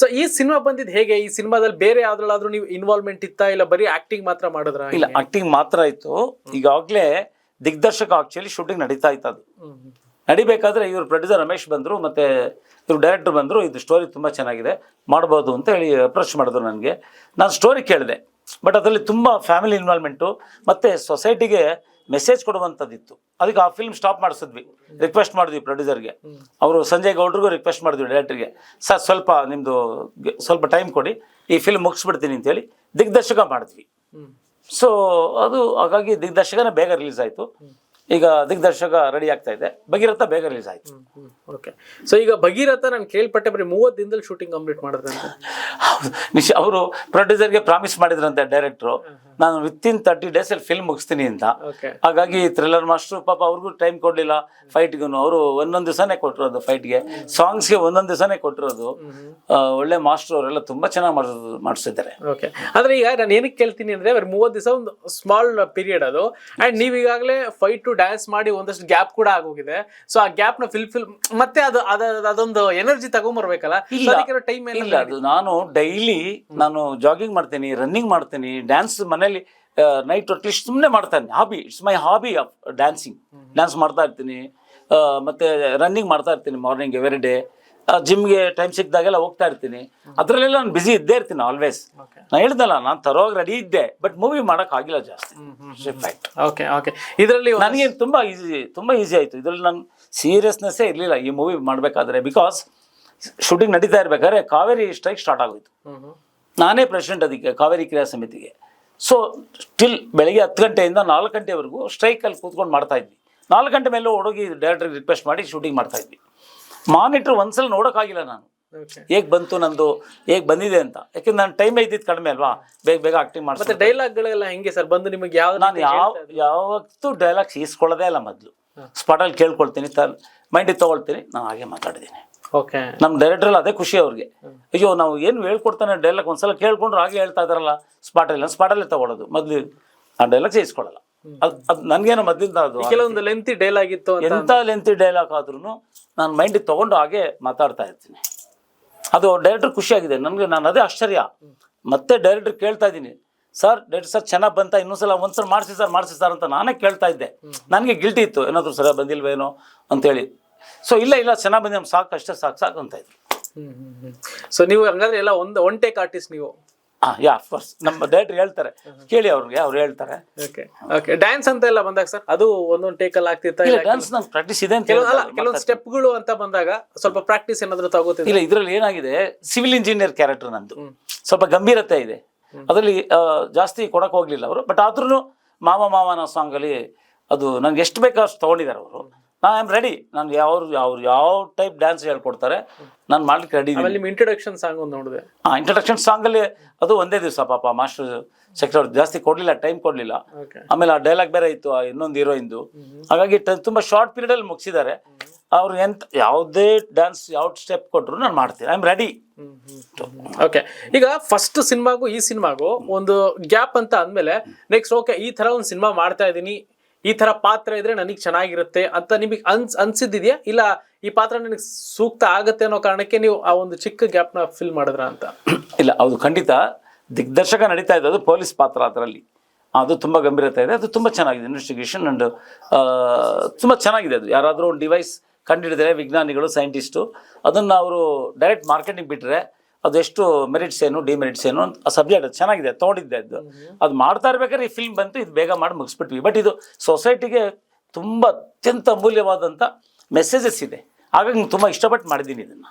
ಸೊ ಈ ಸಿನಿಮಾ ಬಂದಿದ್ದು ಹೇಗೆ? ಈ ಸಿನಿಮಾದಲ್ಲಿ ಬೇರೆ ಯಾವ್ದ್ರಲ್ಲಾದ್ರೂ ನೀವು ಇನ್ವಾಲ್ವ್ಮೆಂಟ್ ಇತ್ತಾ? ಇಲ್ಲ ಬರೀ ಆಕ್ಟಿಂಗ್ ಮಾತ್ರ ಮಾಡಿದ್ರ? ಇಲ್ಲ ಆಕ್ಟಿಂಗ್ ಮಾತ್ರ ಇತ್ತು. ಈಗಾಗಲೇ ದಿಗ್ದರ್ಶಕ ಆಕ್ಚುಲಿ ಶೂಟಿಂಗ್ ನಡೀತಾ ಇತ್ತು ಅದು ನಡಿಬೇಕಾದ್ರೆ ಇವರು ಪ್ರೊಡ್ಯೂಸರ್ ರಮೇಶ್ ಬಂದರು ಮತ್ತೆ ಇವರು ಡೈರೆಕ್ಟರ್ ಬಂದರು. ಇದು ಸ್ಟೋರಿ ತುಂಬ ಚೆನ್ನಾಗಿದೆ. ಮಾಡ್ಬೋದು ಅಂತ ಹೇಳಿ ಅಪ್ರೋಚ್ ಮಾಡಿದ್ರು ನನಗೆ. ನಾನು ಸ್ಟೋರಿ ಕೇಳಿದೆ. ಬಟ್ ಅದರಲ್ಲಿ ತುಂಬ ಫ್ಯಾಮಿಲಿ ಇನ್ವಾಲ್ವ್ಮೆಂಟು ಮತ್ತು ಸೊಸೈಟಿಗೆ ಮೆಸೇಜ್ ಕೊಡುವಂಥದ್ದಿತ್ತು. ಅದಕ್ಕೆ ಆ ಫಿಲ್ಮ್ ಸ್ಟಾಪ್ ಮಾಡಿಸಿದ್ವಿ. ರಿಕ್ವೆಸ್ಟ್ ಮಾಡಿದ್ವಿ ಪ್ರೊಡ್ಯೂಸರ್ಗೆ ಅವರು ಸಂಜಯ್ ಗೌಡ್ರಿಗೂ ರಿಕ್ವೆಸ್ಟ್ ಮಾಡಿದ್ವಿ ಡೈರೆಕ್ಟ್ರಿಗೆ ಸರ್ ಸ್ವಲ್ಪ ನಿಮ್ಮದು ಸ್ವಲ್ಪ ಟೈಮ್ ಕೊಡಿ. ಈ ಫಿಲ್ಮ್ ಮುಗಿಸ್ಬಿಡ್ತೀನಿ ಅಂತೇಳಿ ದಿಗ್ದರ್ಶಕ ಮಾಡಿದ್ವಿ. ಸೊ ಅದು ಹಾಗಾಗಿ ದಿಗ್ದರ್ಶಕನೇ ಬೇಗ ರಿಲೀಸ್ ಆಯಿತು. ಈಗ ದಿಗ್ದರ್ಶಕ ರೆಡಿ ಆಗ್ತಾ ಇದೆ. ಭಗೀರಥ ಬೇಗ ರಿಲೀಸ್ ಆಯ್ತು. ಓಕೆ ಸೊ ಈಗ ಭಗೀರಥ ನಾನು ಕೇಳ್ಪಟ್ಟೆ ಬರೀ ಮೂವತ್ತು ದಿನದಲ್ಲಿ ಶೂಟಿಂಗ್ ಕಂಪ್ಲೀಟ್ ಮಾಡಿದ್ರೆ ಹೌದು. ನಿಶ್ ಅವರು ಪ್ರೊಡ್ಯೂಸರ್ಗೆ ಪ್ರಾಮಿಸ್ ಮಾಡಿದ್ರಂತೆ ಡೈರೆಕ್ಟ್ರು ನಾನು ವಿತ್ ಇನ್ ತರ್ಟಿ ಅಲ್ಲಿ ಫಿಲ್ಮ್ ಮುಗಿಸ್ತೀನಿ ಅಂತ. ಹಾಗಾಗಿ ಥ್ರಿಲ್ಲರ್ ಮಾಸ್ಟರ್ ಪಾಪ ಅವ್ರಿಗೂ ಟೈಮ್ ಕೊಡಲಿಲ್ಲ. ಫೈಟ್ಗೂ ಅವರು ಒಂದೊಂದು ದಿವಸನೇ ಕೊಟ್ಟಿರೋದು ಫೈಟ್ಗೆ ಸಾಂಗ್ಸ್ಗೆ ಒಂದೊಂದು ದಿವಸನೇ ಕೊಟ್ಟಿರೋದು. ಒಳ್ಳೆ ಮಾಸ್ಟರ್ ಅವರೆಲ್ಲ ತುಂಬಾ ಚೆನ್ನಾಗಿ ಮಾಡಿಸೋದು ಮಾಡಿಸಿದ್ದಾರೆ. ಓಕೆ ಆದ್ರೆ ಈಗ ನಾನು ಏನಕ್ಕೆ ಕೇಳ್ತೀನಿ ಅಂದ್ರೆ ಅವ್ರ ಮೂವತ್ತು ದಿವಸ ಒಂದು ಸ್ಮಾಲ್ ಪೀರಿಯಡ್ ಅದು. ಅಂಡ್ ನೀವು ಈಗಾಗಲೇ ಫೈಟ್ ಟು ಡ್ಯಾನ್ಸ್ ಮಾಡಿ ಒಂದಷ್ಟು ಗ್ಯಾಪ್ ಕೂಡ ಆಗೋಗಿದೆ. ಸೊ ಆ ಗ್ಯಾಪ್ನ ಫಿಲ್ ಫಿಲ್ ಮತ್ತೆ ಅದು ಅದೊಂದು ಎನರ್ಜಿ. ಅದಕ್ಕೆ ಟೈಮ್ ಇಲ್ಲ ಅದು ನಾನು ಡೈಲಿ ನಾನು ಜಾಗಿಂಗ್ ಮಾಡ್ತೀನಿ ರನ್ನಿಂಗ್ ಮಾಡ್ತೀನಿ ಡ್ಯಾನ್ಸ್ ಮನೇಲಿ ನೈಟ್ ಅಟ್ಲೀಸ್ಟ್ ಸುಮ್ಮನೆ ಮಾಡ್ತಾನೆ. Hobby it's my hobby of dancing dance ಮಾಡ್ತಾ ಇರ್ತೀನಿ. ಮತ್ತು ರನ್ನಿಂಗ್ ಮಾಡ್ತಾ ಇರ್ತೀನಿ ಮಾರ್ನಿಂಗ್ ಎವ್ರಿ ಡೇ ಜಿಮ್ಗೆ ಟೈಮ್ ಸಿಕ್ಕಿದಾಗೆಲ್ಲ ಹೋಗ್ತಾ ಇರ್ತೀನಿ. ಅದರಲ್ಲೆಲ್ಲ ನಾನು ಬಿಸಿ ಇದ್ದೇ ಇರ್ತೀನಿ ಆಲ್ವೇಸ್. ನಾನು ಹೇಳ್ದಲ್ಲ ನಾನು ತರೋಗಿ ರೆಡಿ ಇದ್ದೆ ಬಟ್ ಮೂವಿ ಮಾಡೋಕ್ಕಾಗಿಲ್ಲ ಜಾಸ್ತಿ. ಫ್ಯಾಕ್ಟ್ ಓಕೆ ಓಕೆ ಇದರಲ್ಲಿ ನನಗೆ ತುಂಬ ಈಸಿ ತುಂಬ ಈಸಿ ಆಯಿತು. ಇದರಲ್ಲಿ ನಾನು ಸೀರಿಯಸ್ನೆಸ್ಸೇ ಇರಲಿಲ್ಲ ಈ ಮೂವಿ ಮಾಡಬೇಕಾದ್ರೆ ಬಿಕಾಸ್ ಶೂಟಿಂಗ್ ನಡೀತಾ ಇರ್ಬೇಕಾದ್ರೆ ಕಾವೇರಿ ಸ್ಟ್ರೈಕ್ ಸ್ಟಾರ್ಟ್ ಆಗೋಯ್ತು. ನಾನೇ ಪ್ರೆಸಿಡೆಂಟ್ ಅದಕ್ಕೆ ಕಾವೇರಿ ಕ್ರಿಯಾ ಸಮಿತಿಗೆ. ಸೊ ಸ್ಟಿಲ್ ಬೆಳಗ್ಗೆ ಹತ್ತು ಗಂಟೆಯಿಂದ ನಾಲ್ಕು ಗಂಟೆವರೆಗೂ ಸ್ಟ್ರೈಕಲ್ಲಿ ಕೂತ್ಕೊಂಡು ಮಾಡ್ತಾ ಇದ್ವಿ. ನಾಲ್ಕು ಗಂಟೆ ಮೇಲೆ ಹೋಗಿ ಡೈರೆಕ್ಟ್ರಿಗೆ ರಿಕ್ವೆಸ್ಟ್ ಮಾಡಿ ಶೂಟಿಂಗ್ ಮಾಡ್ತಾ ಇದ್ವಿ. ಮಾನಿಟ್ರ್ ಒಂದ್ಸಲ ನೋಡೋಕ್ಕಾಗಿಲ್ಲ ನಾನು. ಹೇಗೆ ಬಂತು ನಂದು ಹೇಗೆ ಬಂದಿದೆ ಅಂತ. ಯಾಕೆಂದ್ರೆ ನಾನು ಟೈಮ್ ಇದ್ದಿದ್ದು ಕಡಿಮೆ ಅಲ್ವಾ? ಬೇಗ ಬೇಗ ಆಕ್ಟಿಂಗ್ ಮತ್ತೆ ಮಾಡ್ತಾರೆ ಡೈಲಾಗ್ಗಳೆಲ್ಲ ಹೆಂಗೆ ಸರ್? ಬಂದು ನಿಮಗೆ ಯಾವ ನಾನು ಯಾವ ಯಾವತ್ತೂ ಡೈಲಾಗ್ಸ್ ಈಸ್ಕೊಳ್ಳೋದೇ ಇಲ್ಲ ಮೊದಲು. ಸ್ಪಾಟಲ್ಲಿ ಕೇಳ್ಕೊಳ್ತೀನಿ ತ ಮೈಂಡಿಗೆ ತೊಗೊಳ್ತೀನಿ ನಾನು ಹಾಗೆ ಮಾತಾಡಿದ್ದೀನಿ. ನಮ್ಮ ಡೈರೆಕ್ಟ್ರಲ್ಲಿ ಅದೇ ಖುಷಿ ಅವ್ರಿಗೆ. ಅಯ್ಯೋ ನಾವು ಏನು ಹೇಳ್ಕೊಡ್ತಾನೆ ಡೈಲಾಗ್ ಒಂದ್ಸಲ ಕೇಳ್ಕೊಂಡ್ರು ಹಾಗೆ ಹೇಳ್ತಾ ಇದಾರಲ್ಲ ಸ್ಪಾಟಲ್ಲಿ ಸ್ಪಾಟಲ್ಲೇ ತಗೊಳ್ಳೋದು ಮೊದಲು ಆ ಡೈಲಾಗ್ ಸೇರಿಸ್ಕೊಳ್ಳಲ್ಲ ಅದು ಅದು ನನಗೇನೋ ಮೊದಲಿಂದ ಅದು ಕೆಲವೊಂದು ಲೆಂತಿ ಡೈಲಾಗ್ ಇತ್ತು ಎಂತ ಎಂಥ ಲೆಂತಿ ಡೈಲಾಗ್ ಆದ್ರೂ ನಾನು ಮೈಂಡಿಗೆ ತೊಗೊಂಡು ಹಾಗೆ ಮಾತಾಡ್ತಾ ಇರ್ತೀನಿ. ಅದು ಡೈರೆಕ್ಟರ್ ಖುಷಿಯಾಗಿದೆ. ನನಗೆ ನಾನು ಅದೇ ಆಶ್ಚರ್ಯ. ಮತ್ತೆ ಡೈರೆಕ್ಟರ್ ಕೇಳ್ತಾ ಇದ್ದೀನಿ. ಸರ್ ಡೈರೆಕ್ಟರ್ ಸರ್ ಚೆನ್ನಾಗಿ ಬಂತ ಇನ್ನೊಂದ್ಸಲ ಒಂದ್ಸಲ ಮಾಡಿಸಿ ಸರ್ ಮಾಡಿಸಿ ಸರ್ ಅಂತ ನಾನೇ ಕೇಳ್ತಾ ಇದ್ದೆ. ನನಗೆ ಗಿಲ್ಟಿ ಇತ್ತು. ಏನಾದರೂ ಸರಿಯಾಗಿ ಬಂದಿಲ್ವೇನೋ ಅಂತೇಳಿ. ಸೊ ಇಲ್ಲ ಇಲ್ಲ ಚೆನ್ನಾಗಿ ಬಂದಿ ಸಾಕು ಅಷ್ಟೇ ಸಾಕು ಸಾಕು ಅಂತ ಇದ್ರು. ಸೊ ನೀವು ಹಂಗಾದ್ರೆ ಎಲ್ಲ ಒಂದು ಒನ್ ಟೇಕ್ ಆರ್ಟಿಸ್ಟ್ ನೀವು? ಹಾಂ ಯಾ ಅಫ್ಕೋರ್ಸ್ ನಮ್ಮ ಡೈರೆಕ್ಟರ್ ಹೇಳ್ತಾರೆ. ಕೇಳಿ ಅವ್ರಿಗೆ ಅವ್ರು ಹೇಳ್ತಾರೆ. ಓಕೆ ಓಕೆ ಡ್ಯಾನ್ಸ್ ಅಂತ ಎಲ್ಲ ಬಂದಾಗ ಸರ್ ಅದು ಒಂದೊಂದು ಟೇಕ್ ಅಲ್ಲಿ ಆಗ್ತಿತ್ತ ಇಲ್ಲ ಡ್ಯಾನ್ಸ್ ನನ್ನ ಪ್ರಾಕ್ಟೀಸ್ ಇದೆ ಅಂತ ಕೆಲವೊಂದು ಅಲ್ಲ. ಕೆಲವೊಂದು ಸ್ಟೆಪ್ಗಳು ಅಂತ ಬಂದಾಗ ಸ್ವಲ್ಪ ಪ್ರಾಕ್ಟೀಸ್ ಏನಾದರೂ ತಗೋತಿದ್ರೆ ಇಲ್ಲ ಇದರಲ್ಲಿ ಏನಾಗಿದೆ ಸಿವಿಲ್ ಇಂಜಿನಿಯರ್ ಕ್ಯಾರೆಕ್ಟರ್ ನಂದು. ಸ್ವಲ್ಪ ಗಂಭೀರತೆ ಇದೆ. ಅದರಲ್ಲಿ ಜಾಸ್ತಿ ಕೊಡಕ್ ಹೋಗ್ಲಿಲ್ಲ ಅವರು ಬಟ್ ಆದ್ರೂ ಮಾವ ಮಾವನ ಸಾಂಗ್ ಅಲ್ಲಿ ಅದು ನನಗೆ ಎಷ್ಟು ಬೇಕೋ ಅಷ್ಟು ತಗೊಂಡಿದ್ದಾರೆ ಅವರು. ನಾನು ಐ ಆಮ್ ರೆಡಿ ನಾನು ಯಾವ ಅವ್ರು ಯಾವ ಟೈಪ್ ಡ್ಯಾನ್ಸ್ ಹೇಳ್ಕೊಡ್ತಾರೆ ನಾನು ಮಾಡ್ಲಿಕ್ಕೆ ರೆಡಿ ಆಮೇಲೆ ನಿಮ್ಮ ಇಂಟ್ರೊಡಕ್ಷನ್ ಸಾಂಗ್ ಒಂದು ನೋಡಿದೆ. ಹಾಂ ಇಂಟ್ರಡಕ್ಷನ್ ಸಾಂಗಲ್ಲಿ ಅದು ಒಂದೇ ದಿವಸ ಪಾಪ ಮಾಸ್ಟರ್ ಸೆಕ್ಟರ್ ಜಾಸ್ತಿ ಕೊಡಲಿಲ್ಲ ಟೈಮ್ ಕೊಡಲಿಲ್ಲ. ಓಕೆ ಆಮೇಲೆ ಆ ಡೈಲಾಗ್ ಬೇರೆ ಇತ್ತು ಆ ಇನ್ನೊಂದು ಹೀರೋಯಿಂದು ಹಾಗಾಗಿ ಟ- ತುಂಬಾ ಶಾರ್ಟ್ ಪೀರಿಯಡಲ್ಲಿ ಮುಗಿಸಿದ್ದಾರೆ. ಅವ್ರು ಎಂತ ಯಾವುದೇ ಡ್ಯಾನ್ಸ್ ಯಾವ ಸ್ಟೆಪ್ ಕೊಟ್ಟರು ನಾನು ಮಾಡ್ತೀನಿ. ಐ ಆಮ್ ರೆಡಿ ಓಕೆ ಈಗ ಫಸ್ಟ್ ಸಿನಿಮಾಗೂ ಈ ಸಿನಿಮಾಗೂ ಒಂದು ಗ್ಯಾಪ್ ಅಂತ ಅಂದಮೇಲೆ ನೆಕ್ಸ್ಟ್ ಓಕೆ ಈ ತರ ಒಂದು ಸಿನಿಮಾ ಮಾಡ್ತಾ ಇದ್ದೀನಿ ಈ ತರ ಪಾತ್ರ ಇದ್ರೆ ನನಗೆ ಚೆನ್ನಾಗಿರುತ್ತೆ ಅಂತ ನಿಮಗೆ ಅನ್ಸ್, ಅನ್ಸಿದ್ದಿದೆಯಾ? ಇಲ್ಲ ಈ ಪಾತ್ರ ನನಗೆ ಸೂಕ್ತ ಆಗುತ್ತೆ ಅನ್ನೋ ಕಾರಣಕ್ಕೆ ನೀವು ಆ ಒಂದು ಚಿಕ್ಕ ಗ್ಯಾಪ್ನ ಫಿಲ್ ಮಾಡಿದ್ರ ಅಂತ? ಇಲ್ಲ ಅದು ಖಂಡಿತ. ದಿಗ್ದರ್ಶಕ ನಡೀತಾ ಇದ್ದದು ಪೊಲೀಸ್ ಪಾತ್ರ ಅದರಲ್ಲಿ. ಅದು ತುಂಬ ಗಂಭೀರತೆ ಇದೆ, ಅದು ತುಂಬ ಚೆನ್ನಾಗಿದೆ ಇನ್ವೆಸ್ಟಿಗೇಷನ್ ಆ್ಯಂಡ್ ತುಂಬ ಚೆನ್ನಾಗಿದೆ ಅದು. ಯಾರಾದರೂ ಒಂದು ಡಿವೈಸ್ ಕಂಡುಹಿಡಿದರೆ ವಿಜ್ಞಾನಿಗಳು ಸೈಂಟಿಸ್ಟು ಅದನ್ನು ಅವರು ಡೈರೆಕ್ಟ್ ಮಾರ್ಕೆಟಿಂಗ್ ಬಿಟ್ಟರೆ ಅದು ಎಷ್ಟು ಮೆರಿಟ್ಸ್ ಏನು ಡಿಮೆರಿಟ್ಸ್ ಏನು ಆ ಸಬ್ಜೆಕ್ಟ್ ಅದು ಚೆನ್ನಾಗಿದೆ ತೊಗೊಂಡಿದ್ದೆ ಅದು. ಅದು ಮಾಡ್ತಾ ಇರ್ಬೇಕಾದ್ರೆ ಈ ಫಿಲ್ಮ್ ಬಂತು ಇದು ಬೇಗ ಮಾಡಿ ಮುಗಿಸ್ಬಿಟ್ವಿ. ಬಟ್ ಇದು ಸೊಸೈಟಿಗೆ ತುಂಬ ಅತ್ಯಂತ ಅಮೂಲ್ಯವಾದಂಥ ಮೆಸೇಜಸ್ ಇದೆ. ಹಾಗಾಗಿ ನಾನು ತುಂಬ ಇಷ್ಟಪಟ್ಟು ಮಾಡಿದ್ದೀನಿ ಇದನ್ನು.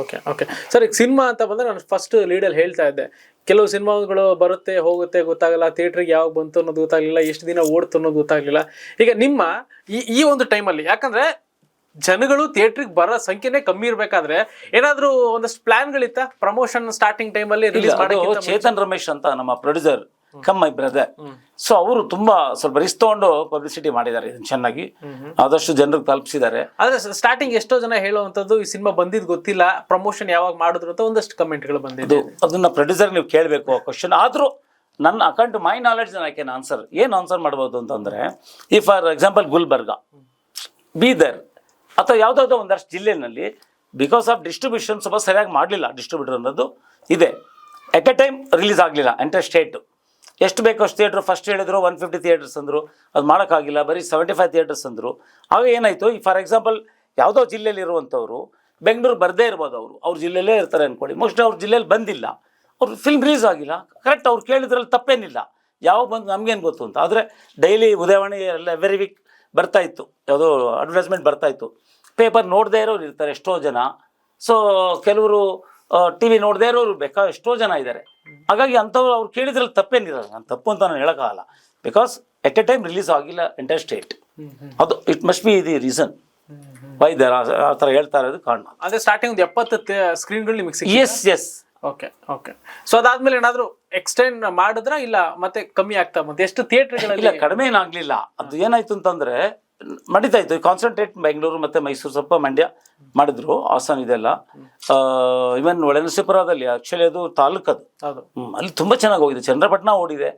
ಓಕೆ ಓಕೆ ಸರ್ ಈಗ ಸಿನಿಮಾ ಅಂತ ಬಂದರೆ ನಾನು ಫಸ್ಟ್ ಲೀಡಲ್ಲಿ ಹೇಳ್ತಾ ಇದ್ದೆ. ಕೆಲವು ಸಿನಿಮಾಗಳು ಬರುತ್ತೆ ಹೋಗುತ್ತೆ ಗೊತ್ತಾಗಲ್ಲ ಥಿಯೇಟ್ರಿಗೆ ಯಾವಾಗ ಬಂತು ಅನ್ನೋದು ಗೊತ್ತಾಗ್ಲಿಲ್ಲ ಎಷ್ಟು ದಿನ ಓಡ್ತು ಅನ್ನೋದು ಗೊತ್ತಾಗಲಿಲ್ಲ. ಈಗ ನಿಮ್ಮ ಈ ಈ ಒಂದು ಟೈಮಲ್ಲಿ ಯಾಕಂದ್ರೆ ಜನಗಳು ಥಿಯೇಟ್ರಿಗೆ ಬರೋ ಸಂಖ್ಯೆನೇ ಕಮ್ಮಿ ಇರಬೇಕಾದ್ರೆ ಏನಾದ್ರೂ ಒಂದಷ್ಟು ಪ್ಲಾನ್ಗಳಿತ್ತ ಪ್ರಮೋಷನ್ ಸ್ಟಾರ್ಟಿಂಗ್ ಟೈಮಲ್ಲಿ ಅಲ್ಲಿ ರಿಲೀಸ್ ಚೇತನ್ ರಮೇಶ್ ಅಂತ ನಮ್ಮ producer cum my brother so ಅವರು ತುಂಬಾ ಸ್ವಲ್ಪ ರಿಸ್ಕ್ ತಗೊಂಡು ಪಬ್ಲಿಸಿಟಿ ಮಾಡಿದ್ದಾರೆ ಇದನ್ನ ಚೆನ್ನಾಗಿ. ಆದಷ್ಟು ಜನರಿಗೆ ತಲುಪಿಸಿದ್ದಾರೆ. ಆದ್ರೆ ಸ್ಟಾರ್ಟಿಂಗ್ ಎಷ್ಟೋ ಜನ ಹೇಳುವಂತದ್ದು ಈ ಸಿನಿಮಾ ಬಂದಿದ್ ಗೊತ್ತಿಲ್ಲ ಪ್ರಮೋಷನ್ ಯಾವಾಗ ಮಾಡಿದ್ರು ಅಂತ ಒಂದಷ್ಟು ಕಮೆಂಟ್ಗಳು ಬಂದಿದ್ದು ಅದು ಅದನ್ನ ಪ್ರೊಡ್ಯೂಸರ್ ನೀವು ಕೇಳಬೇಕು ಆ ಕ್ವಶನ್ ಆದ್ರೂ ನನ್ನ account my knowledge can answer ಏನು ಆನ್ಸರ್ ಮಾಡ್ಬೋದು ಅಂತಂದ್ರೆ ಈ ಫಾರ್ ಎಕ್ಸಾಂಪಲ್ ಗುಲ್ಬರ್ಗ ಬೀದರ್ ಅಥವಾ ಯಾವುದಾದ್ರೂ ಒಂದಷ್ಟು ಜಿಲ್ಲೆಯಲ್ಲಿ ಬಿಕಾಸ್ ಆಫ್ ಡಿಸ್ಟ್ರಿಬ್ಯೂಷನ್ ಸ್ವಲ್ಪ ಸರಿಯಾಗಿ ಮಾಡಲಿಲ್ಲ ಡಿಸ್ಟ್ರಿಬ್ಯೂಟರ್ ಅನ್ನೋದು, ಇದೆ. ಎಟ್ ಎ ಟೈಮ್ ರಿಲೀಸ್ ಆಗಲಿಲ್ಲ ಎಂಟರ್ ಸ್ಟೇಟು ಎಷ್ಟು ಬೇಕೋ ಅಷ್ಟು ಥಿಯೇಟ್ರ್ ಫಸ್ಟ್ ಹೇಳಿದ್ರು ಒನ್ ಫಿಫ್ಟಿ ಥಿಯೇಟರ್ಸ್ ಅಂದರು. ಅದು ಮಾಡೋಕ್ಕಾಗಿಲ್ಲ, ಬರೀ ಸೆವೆಂಟಿ ಫೈವ್ ಥಿಯೇಟರ್ಸ್ ಅಂದರು. ಆಗ ಏನಾಯಿತು, ಈ ಫಾರ್ ಎಕ್ಸಾಂಪಲ್ ಯಾವುದೋ ಜಿಲ್ಲೆಯಲ್ಲಿ ಇರುವಂಥವ್ರು ಬೆಂಗಳೂರು ಬರದೇ ಇರ್ಬೋದು ಅವರು. ಅವ್ರ ಜಿಲ್ಲೆಯಲ್ಲೇ ಇರ್ತಾರೆ ಅಂದ್ಕೊಳ್ಳಿ ಮೋಸ್ಟ್ಲಿ ಅವ್ರ ಜಿಲ್ಲೆಯಲ್ಲಿ ಬಂದಿಲ್ಲ. ಅವ್ರು ಫಿಲ್ಮ್ ರಿಲೀಸ್ ಆಗಿಲ್ಲ. ಕರೆಕ್ಟ್ ಅವ್ರು ಕೇಳಿದ್ರಲ್ಲಿ ತಪ್ಪೇನಿಲ್ಲ. ಯಾವ ಬಂದು ನಮಗೇನು ಗೊತ್ತು ಅಂತ ಆದರೆ ಡೈಲಿ ಉದಯವಾಣಿ ಎಲ್ಲ ಎವ್ರಿ ವೀಕ್ ಬರ್ತಾ ಇತ್ತು. ಯಾವುದೋ ಅಡ್ವರ್ಟೈಸ್ಮೆಂಟ್ ಬರ್ತಾ ಇತ್ತು. ಪೇಪರ್ ನೋಡದೇ ಇರೋರು ಇರ್ತಾರೆ ಎಷ್ಟೋ ಜನ. ಸೊ ಕೆಲವರು ಟಿ ವಿ ನೋಡದೇ ಇರೋರು ಬೇಕಾ ಎಷ್ಟೋ ಜನ ಇದ್ದಾರೆ. ಹಾಗಾಗಿ ಅಂಥವ್ರು ಅವ್ರು ಕೇಳಿದ್ರಲ್ಲಿ ತಪ್ಪೇನಿರಲ್ಲ ನಾನು ತಪ್ಪು ಅಂತ ನಾನು ಹೇಳೋಕ್ಕಾಗಲ್ಲ. Because at a time release ಆಗಿಲ್ಲ ಎಂಟರ್ ಸ್ಟೇಟ್ ಅದು it must be the reason why there ಆ ಥರ ಹೇಳ್ತಾ ಇರೋದು ಕಾರಣ. ಅಂದ್ರೆ ಸ್ಟಾರ್ಟಿಂಗ್ ಎಪ್ಪತ್ತು ಸ್ಕ್ರೀನ್ಗಳು ನಿಮಗೆ ಸಿಕ್ಕಿ yes yes okay okay so ಅದಾದ್ಮೇಲೆ ಏನಾದ್ರು ಎಕ್ಸ್ಟೆಂಡ್ ಮಾಡಿದ್ರ ಇಲ್ಲ ಮತ್ತೆ ಕಮ್ಮಿ ಆಗ್ತಾ ಮತ್ತೆ ಎಷ್ಟು ಥಿಯೇಟರ್ ಇಲ್ಲ ಕಡಿಮೆ ಏನಾಗ್ಲಿಲ್ಲ ಅದು ಏನಾಯ್ತು ಅಂತಂದ್ರೆ ನಡೀತಾ ಇತ್ತು. ಕಾನ್ಸಂಟ್ರೇಟ್ ಬೆಂಗಳೂರು ಮತ್ತೆ ಮೈಸೂರು ಸ್ವಲ್ಪ ಮಂಡ್ಯ ಮಾಡಿದ್ರು ಹಾಸನ ಇದೆಲ್ಲ. ಇವನ್ ಒಳನರಸೀಪುರದಲ್ಲಿ ಆಕ್ಚುಲಿ ಅದು ತಾಲೂಕು ಅದು. ಅಲ್ಲಿ ತುಂಬಾ ಚೆನ್ನಾಗಿ ಹೋಗಿದೆ. ಚಂದ್ರಪಟ್ಟಣ ಓಡಿದೆ.